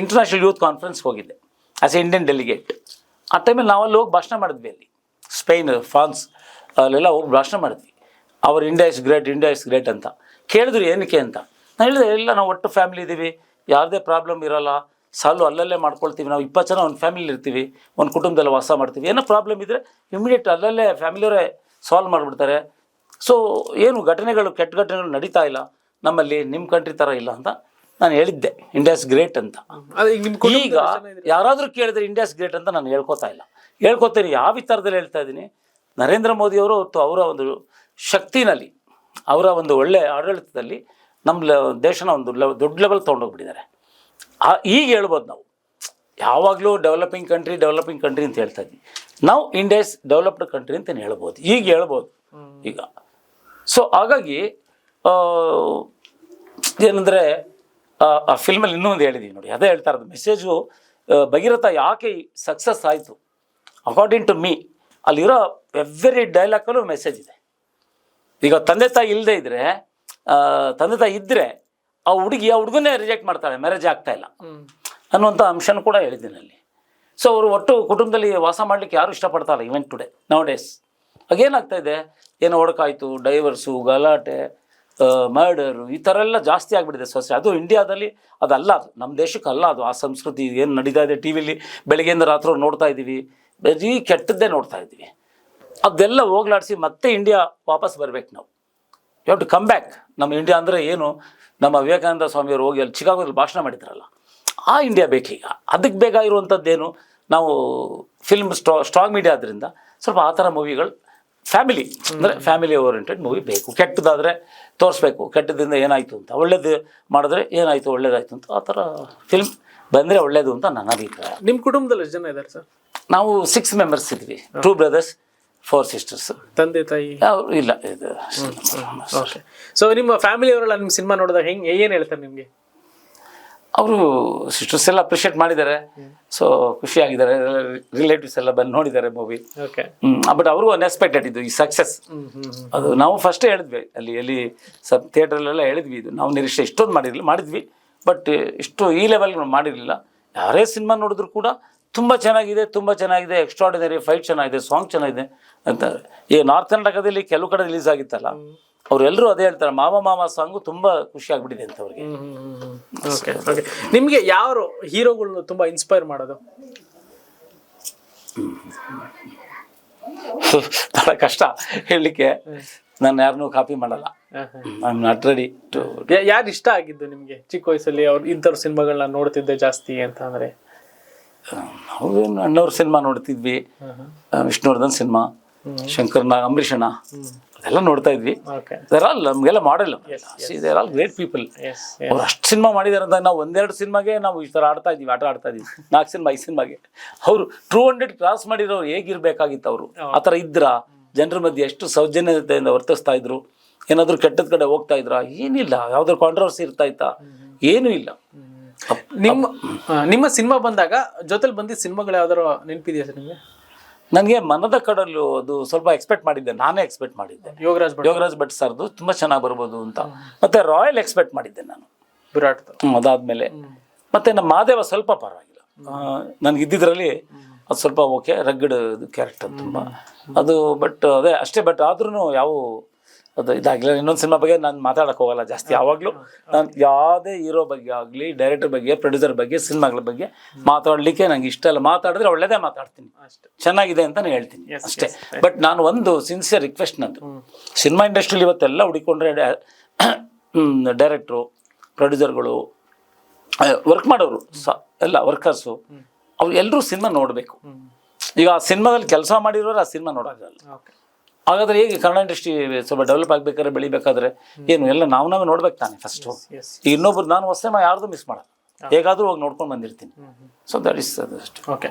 ಇಂಟರ್ನ್ಯಾಷನಲ್ ಯೂತ್ ಕಾನ್ಫರೆನ್ಸ್ಗೆ ಹೋಗಿದ್ದೆ ಆಸ್ ಎ ಇಂಡಿಯನ್ ಡೆಲಿಗೇಟ್ ಆ ಟೈಮಲ್ಲಿ ನಾವಲ್ಲಿ ಹೋಗಿ ಭಾಷಣ ಮಾಡಿದ್ವಿ ಅಲ್ಲಿ. ಸ್ಪೇನ್ ಫ್ರಾನ್ಸ್ ಅಲ್ಲೆಲ್ಲ ಹೋಗಿ ಭಾಷಣ ಮಾಡಿದ್ವಿ. ಅವ್ರ India is great India is great ಅಂತ. ಕೇಳಿದ್ರು ಏನಕ್ಕೆ ಅಂತ. ನಾನು ಹೇಳಿದೆ ಎಲ್ಲ ನಾವು ಒಟ್ಟು ಫ್ಯಾಮಿಲಿ ಇದ್ದೀವಿ ಯಾವುದೇ ಪ್ರಾಬ್ಲಮ್ ಇರೋಲ್ಲ. ಸಾಲು ಅಲ್ಲಲ್ಲೇ ಮಾಡ್ಕೊಳ್ತೀವಿ. ನಾವು ಇಪ್ಪತ್ತು ಜನ ಒಂದು ಫ್ಯಾಮಿಲಿ ಇರ್ತೀವಿ. ಒಂದು ಕುಟುಂಬದಲ್ಲಿ ವಾಸ ಮಾಡ್ತೀವಿ. ಏನೋ ಪ್ರಾಬ್ಲಮ್ ಇದ್ದರೆ ಇಮಿಡಿಯೇಟ್ ಅಲ್ಲಲ್ಲೇ ಫ್ಯಾಮಿಲಿಯವರೇ ಸಾಲ್ವ್ ಮಾಡಿಬಿಡ್ತಾರೆ. ಸೊ ಏನು ಘಟನೆಗಳು, ಕೆಟ್ಟ ಘಟನೆಗಳು ನಡೀತಾ ಇಲ್ಲ. ನಮ್ಮಲ್ಲಿ ನಿಮ್ಮ ಕಂಟ್ರಿ ಥರ ಇಲ್ಲ ಅಂತ ನಾನು ಹೇಳಿದ್ದೆ. ಇಂಡಿಯಾಸ್ ಗ್ರೇಟ್ ಅಂತ. ಈಗ? ಯಾರಾದರೂ ಕೇಳಿದ್ರೆ ಇಂಡಿಯಾಸ್ ಗ್ರೇಟ್ ಅಂತ ನಾನು ಹೇಳ್ಕೊತಾ ಇಲ್ಲ. ಹೇಳ್ಕೊತೀನಿ ಯಾವ ವಿಚಾರದಲ್ಲಿ ಹೇಳ್ತಾ ಇದ್ದೀನಿ? ನರೇಂದ್ರ ಮೋದಿಯವರು ಅವರ ಒಂದು ಶಕ್ತಿನಲ್ಲಿ ಅವರ ಒಂದು ಒಳ್ಳೆ ಆಡಳಿತದಲ್ಲಿ ನಮ್ಮ ಲ ದೇಶನ ಒಂದು ಲೆವ್ ದೊಡ್ಡ ಲೆವೆಲ್ ತೊಗೊಂಡೋಗ್ಬಿಟ್ಟಿದ್ದಾರೆ. ಆ ಈಗ ಹೇಳ್ಬೋದು ನಾವು. ಯಾವಾಗಲೂ ಡೆವಲಪಿಂಗ್ ಕಂಟ್ರಿ ಡೆವಲಪಿಂಗ್ ಕಂಟ್ರಿ ಅಂತ ಹೇಳ್ತಾ ಇದ್ವಿ ನಾವು ಇಂಡಿಯಾಸ್ ಡೆವಲಪ್ಡ್ ಕಂಟ್ರಿ ಅಂತ ಹೇಳ್ಬೋದು. ಈಗ ಹೇಳ್ಬೋದು. ಈಗ. ಸೊ ಹಾಗಾಗಿ ಏನಂದರೆ ಆ ಫಿಲ್ಮಲ್ಲಿ ಇನ್ನೂ ಒಂದು ಹೇಳಿದ್ದೀವಿ ನೋಡಿ ಅದೇ ಹೇಳ್ತಾ ಇರೋದು ಮೆಸೇಜು ಭಗೀರಥ ಯಾಕೆ ಸಕ್ಸಸ್ ಆಯಿತು? ಅಕಾರ್ಡಿಂಗ್ ಟು ಮೀ ಅಲ್ಲಿರೋ ಎವ್ರಿ ಡೈಲಾಗಲ್ಲೂ ಮೆಸೇಜ್ ಇದೆ. ಈಗ ತಂದೆ ತಾಯಿ ಇಲ್ಲದೆ ಇದ್ರೆ ತಂದೆ ತಾಯಿ ಇದ್ದರೆ ಆ ಹುಡುಗಿ ಆ ಹುಡುಗನೇ ರಿಜೆಕ್ಟ್ ಮಾಡ್ತಾಳೆ ಮ್ಯಾರೇಜ್ ಆಗ್ತಾ ಇಲ್ಲ. ಅನ್ನುವಂಥ ಅಂಶನೂ ಕೂಡ ಹೇಳಿದ್ದೀನಿ ಅಲ್ಲಿ. ಸೊ ಅವರು ಒಟ್ಟು ಕುಟುಂಬದಲ್ಲಿ ವಾಸ ಮಾಡಲಿಕ್ಕೆ ಯಾರು ಇಷ್ಟಪಡ್ತಾರೆ ಇವೆಂಟ್ ಟುಡೇ ನೌ ಡೇಸ್ ಆಗೇನಾಗ್ತಾ ಇದೆ? ಏನೋ ಹೊಡಕಾಯ್ತು ಡೈವರ್ಸು ಗಲಾಟೆ ಮರ್ಡರು ಈ ಥರ ಎಲ್ಲ ಜಾಸ್ತಿ ಆಗಿಬಿಟ್ಟಿದೆ ಸೊಸೆ. ಅದು ಇಂಡಿಯಾದಲ್ಲಿ ಅದಲ್ಲ ಅದು ನಮ್ಮ ದೇಶಕ್ಕೆ ಅಲ್ಲ ಅದು. ಆ ಸಂಸ್ಕೃತಿ ಏನು ನಡೀತಾ ಇದೆ ಟಿ ವಿಲಿ ಬೆಳಗ್ಗೆಯಿಂದ ರಾತ್ರಿ ನೋಡ್ತಾ ಇದ್ದೀವಿ. ಬರೀ ಕೆಟ್ಟದ್ದೇ ನೋಡ್ತಾ ಇದ್ದೀವಿ. ಅದೆಲ್ಲ ಹೋಗ್ಲಾಡಿಸಿ ಮತ್ತೆ ಇಂಡಿಯಾ ವಾಪಸ್ ಬರಬೇಕು ನಾವು. You have to come back ನಮ್ಮ ಇಂಡಿಯಾ ಅಂದರೆ ಏನು? ನಮ್ಮ ವಿವೇಕಾನಂದ ಸ್ವಾಮಿಯವರು ಹೋಗಿ ಅಲ್ಲಿ ಚಿಕಾಗೋದಲ್ಲಿ ಭಾಷಣ ಮಾಡಿದ್ರಲ್ಲ. ಆ ಇಂಡಿಯಾ ಬೇಕೀಗ. ಅದಕ್ಕೆ ಬೇಕಾಗಿರುವಂಥದ್ದೇನು ನಾವು ಫಿಲ್ಮ್ ಸ್ಟ್ರಾ ಸ್ಟ್ರಾಂಗ್ ಮೀಡಿಯಾ ಆದ್ದರಿಂದ ಸ್ವಲ್ಪ ಆ ಥರ ಮೂವಿಗಳು ಫ್ಯಾಮಿಲಿ ಅಂದರೆ ಫ್ಯಾಮಿಲಿ ಓರಿಯೆಂಟೆಡ್ ಮೂವಿ ಬೇಕು. ಕೆಟ್ಟದಾದರೆ ತೋರಿಸ್ಬೇಕು. ಕೆಟ್ಟದಿಂದ ಏನಾಯಿತು ಅಂತ. ಒಳ್ಳೇದು ಮಾಡಿದ್ರೆ ಏನಾಯಿತು ಒಳ್ಳೇದಾಯಿತು ಅಂತ ಆ ಥರ ಫಿಲ್ಮ್ ಬಂದರೆ ಒಳ್ಳೇದು ಅಂತ ನನ್ನ ಅಭಿಪ್ರಾಯ. ನಿಮ್ಮ ಕುಟುಂಬದಲ್ಲಿ ಎಷ್ಟು ಜನ ಇದ್ದಾರೆ ಸರ್? ನಾವು ಸಿಕ್ಸ್ ಮೆಂಬರ್ಸ್ ಇದ್ವಿ ಟೂ ಬ್ರದರ್ಸ್ ಫೋರ್ ಸಿಸ್ಟರ್ಸ್ ತಂದೆ ತಾಯಿ? ಇಲ್ಲ ಇದು ಸೊ ನಿಮ್ಮ ಫ್ಯಾಮಿಲಿ ಅವರೆಲ್ಲ ನಿಮ್ ಸಿನಿಮಾ ನೋಡಿದಾಗ ಹೆಂಗೆ ಏನು ಹೇಳ್ತಾರೆ ನಿಮ್ಗೆ? ಅವರು ಸಿಸ್ಟರ್ಸ್ ಎಲ್ಲ ಅಪ್ರಿಷಿಯೇಟ್ ಮಾಡಿದ್ದಾರೆ. ಸೊ ಖುಷಿಯಾಗಿದ್ದಾರೆ. ರಿಲೇಟಿವ್ಸ್ ಎಲ್ಲ ಬಂದು ನೋಡಿದ್ದಾರೆ ಮೂವಿ ಓಕೆ ಬಟ್ ಅವರು ಅನ್ಎಕ್ಸ್ಪೆಕ್ಟೆಡ್ ಇದು ಈ ಸಕ್ಸಸ್ ಅದು ನಾವು ಫಸ್ಟೇ ಹೇಳಿದ್ವಿ ಅಲ್ಲಿ ಎಲ್ಲಿ ಸಬ್ ಥಿಯೇಟ್ರಲ್ಲೆಲ್ಲ ಹೇಳಿದ್ವಿ ಇದು. ನಾವು ನಿರೀಕ್ಷೆ ಇಷ್ಟೊಂದು ಮಾಡಿರಲಿಲ್ಲ ಮಾಡಿದ್ವಿ ಬಟ್ ಇಷ್ಟು ಈ ಲೆವೆಲ್ ಮಾಡಿರಲಿಲ್ಲ. ಯಾರೇ ಸಿನಿಮಾ ನೋಡಿದ್ರು ಕೂಡ ತುಂಬ ಚೆನ್ನಾಗಿದೆ ತುಂಬ ಚೆನ್ನಾಗಿದೆ ಎಕ್ಸ್ಟ್ರಾಡಿನರಿ ಫೈಟ್ ಚೆನ್ನಾಗಿದೆ ಸಾಂಗ್ ಚೆನ್ನಾಗಿದೆ ಅಂತ. ಈ ನಾರ್ತ್ ಕರ್ನಾಟಕದಲ್ಲಿ ಕೆಲವು ಕಡೆ ರಿಲೀಸ್ ಆಗಿತ್ತಲ್ಲ. ಅವರೆಲ್ಲರೂ ಅದೇ ಹೇಳ್ತಾರೆ ಮಾವ ಮಾಮ ಸಾಂಗು ತುಂಬಾ ಖುಷಿ ಆಗ್ಬಿಟ್ಟಿದೆ ಅಂತ ಅವ್ರಿಗೆ. ಓಕೆ ಓಕೆ ನಿಮ್ಗೆ ಯಾರು ಹೀರೋಗಳು ತುಂಬಾ ಇನ್ಸ್ಪೈರ್ ಮಾಡೋದು? <laughs> ಬಹಳ ಕಷ್ಟ ಹೇಳಲಿಕ್ಕೆ. ನಾನು ಯಾರನ್ನೂ ಕಾಪಿ ಮಾಡಲ್ಲ. I am not ready to ಯಾರು ಇಷ್ಟ ಆಗಿದ್ದು ನಿಮಗೆ? ಚಿಕ್ಕ ವಯಸ್ಸಲ್ಲಿ ಅವ್ರು ಇಂಥವ್ರ ಸಿನಿಮಾಗಳನ್ನ ನೋಡ್ತಿದ್ದೆ ಜಾಸ್ತಿ ಅಂತ ಅಂದ್ರೆ? ನಾವು ಅಣ್ಣವ್ರ ಸಿನಿಮಾ ನೋಡ್ತಿದ್ವಿ. ವಿಷ್ಣುವರ್ಧನ್ ಸಿನಿಮಾ. ಶಂಕರ್ನ ಅಂಬರೀಷಣ ಅದೆಲ್ಲ ನೋಡ್ತಾ ಇದ್ವಿ. ನಮ್ಗೆಲ್ಲ ದೇರ್ ಆಲ್ ನಮಗೆಲ್ಲ model there all great people ಅವ್ರು ಅಷ್ಟು ಸಿನಿಮಾ ಮಾಡಿದಾರೆ ಅಂತ ನಾವು ಒಂದೆರಡು ಸಿನಿಮಾಗೆ ನಾವು ಈ ಥರ ಆಡ್ತಾ ಇದೀವಿ ಆಟ ಆಡ್ತಾ ಇದ್ವಿ. ನಾಲ್ಕು ಸಿನಿಮಾ ಐದು ಸಿನಿಮಾಗೆ ಅವರು ಟೂ ಹಂಡ್ರೆಡ್ ಕ್ರಾಸ್ ಮಾಡಿರೋರು ಹೇಗಿರ್ಬೇಕಾಗಿತ್ತು ಅವರು? ಆ ಥರ ಇದ್ರ? ಜನರ ಮಧ್ಯೆ ಎಷ್ಟು ಸೌಜನ್ಯತೆಯಿಂದ ವರ್ತಿಸ್ತಾ ಇದ್ರು? ಏನಾದರೂ ಕೆಟ್ಟದ ಕಡೆ ಹೋಗ್ತಾ ಇದ್ರ? ಏನಿಲ್ಲ ಯಾವ್ದಾದ್ರು ಕಾಂಟ್ರವರ್ಸಿ ಇರ್ತಾ ಇತ್ತಾ? ಏನೂ ಇಲ್ಲ. ನಿಮ್ಮ ನಿಮ್ಮ ಸಿನಿಮಾ ಬಂದಾಗ ಜೊತೆಲಿ ಬಂದಿದ್ದ ಸಿನಿಮಾಗಳು ಯಾವ್ದಾರು ನೆನಪಿದೆಯಾ ಸರ್ ನಿಮ್ಗೆ? ನನಗೆ ಮನದ ಕಡಲು ಅದು ಸ್ವಲ್ಪ ಎಕ್ಸ್ಪೆಕ್ಟ್ ಮಾಡಿದ್ದೆ. ನಾನೇ ಎಕ್ಸ್ಪೆಕ್ಟ್ ಮಾಡಿದ್ದೆ. ಯೋಗರಾಜ್ ಭಟ್. ಯೋಗರಾಜ್ ಭಟ್ ಸರ್ದು ತುಂಬ ಚೆನ್ನಾಗಿ ಬರ್ಬೋದು ಅಂತ. ಮತ್ತೆ ರಾಯಲ್ ಎಕ್ಸ್ಪೆಕ್ಟ್ ಮಾಡಿದ್ದೆ ನಾನು. ವಿರಾಟ್ ಅದಾದ್ಮೇಲೆ. ಮತ್ತೆ ನಮ್ಮ ಮಾದೇವ ಸ್ವಲ್ಪ ಪರವಾಗಿಲ್ಲ. ನನಗೆ ಇದ್ದಿದ್ರಲ್ಲಿ ಅದು ಸ್ವಲ್ಪ ಓಕೆ ರಗ್ಗಡ್ ಕ್ಯಾರೆಕ್ಟರ್ ತುಂಬ. ಅದು ಬಟ್ ಅದೇ ಅಷ್ಟೇ ಬಟ್ ಆದ್ರೂ ಯಾವ ಅದು ಇದಾಗಿಲ್ಲ ಇನ್ನೊಂದು ಸಿನಿಮಾ ಬಗ್ಗೆ ನಾನು ಮಾತಾಡಕ್ ಹೋಗಲ್ಲ ಜಾಸ್ತಿ. ಯಾವಾಗಲೂ ನಾನು ಯಾವುದೇ ಹೀರೋ ಬಗ್ಗೆ ಆಗಲಿ ಡೈರೆಕ್ಟರ್ ಬಗ್ಗೆ ಪ್ರೊಡ್ಯೂಸರ್ ಬಗ್ಗೆ ಸಿನಿಮಾಗಳ ಬಗ್ಗೆ ಮಾತಾಡಲಿಕ್ಕೆ ನಂಗೆ ಇಷ್ಟ ಅಲ್ಲ ಮಾತಾಡಿದ್ರೆ ಒಳ್ಳೇದೇ ಮಾತಾಡ್ತೀನಿ. ಅಷ್ಟೇ. ಚೆನ್ನಾಗಿದೆ ಅಂತಾನೆ ಹೇಳ್ತೀನಿ. ಅಷ್ಟೇ. ಬಟ್ ನಾನು ಒಂದು ಸಿನ್ಸಿಯರ್ ರಿಕ್ವೆಸ್ಟ್ ನಂದು. ಸಿನಿಮಾ ಇಂಡಸ್ಟ್ರಿಲಿ ಇವತ್ತೆಲ್ಲ ಹುಡಿಕೊಂಡ್ರೆ ಡೈರೆಕ್ಟ್ರು ಪ್ರೊಡ್ಯೂಸರ್ಗಳು ವರ್ಕ್ ಮಾಡೋರು ಸ ಎಲ್ಲ ವರ್ಕರ್ಸು ಅವ್ರು ಎಲ್ಲರೂ ಸಿನಿಮಾ ನೋಡಬೇಕು. ಈಗ ಆ ಸಿನಿಮಾದಲ್ಲಿ ಕೆಲಸ ಮಾಡಿರೋರು ಆ ಸಿನಿಮಾ ನೋಡೋದಲ್ಲ ಹಾಗಾದ್ರೆ ಹೇಗೆ ಕನ್ನಡ ಇಂಡಸ್ಟ್ರಿ ಸ್ವಲ್ಪ ಡೆವಲಪ್ ಆಗ್ಬೇಕಾದ್ರೆ ಬೆಳಿಬೇಕಾದ್ರೆ ಏನು? ಎಲ್ಲ ನಾವು ನಾವೇ ನೋಡ್ಬೇಕು ತಾನೆ ಫಸ್ಟು ಇನ್ನೊಬ್ರು ನಾನು ಹೊಸ ಯಾರ್ದು ಮಿಸ್ ಮಾಡಲ್ಲ. ಹೇಗಾದ್ರೂ ಹೋಗಿ ನೋಡ್ಕೊಂಡು ಬಂದಿರ್ತೀನಿ. ಸೊ ದಟ್ ಇಸ್ ಅದಷ್ಟು ಓಕೆ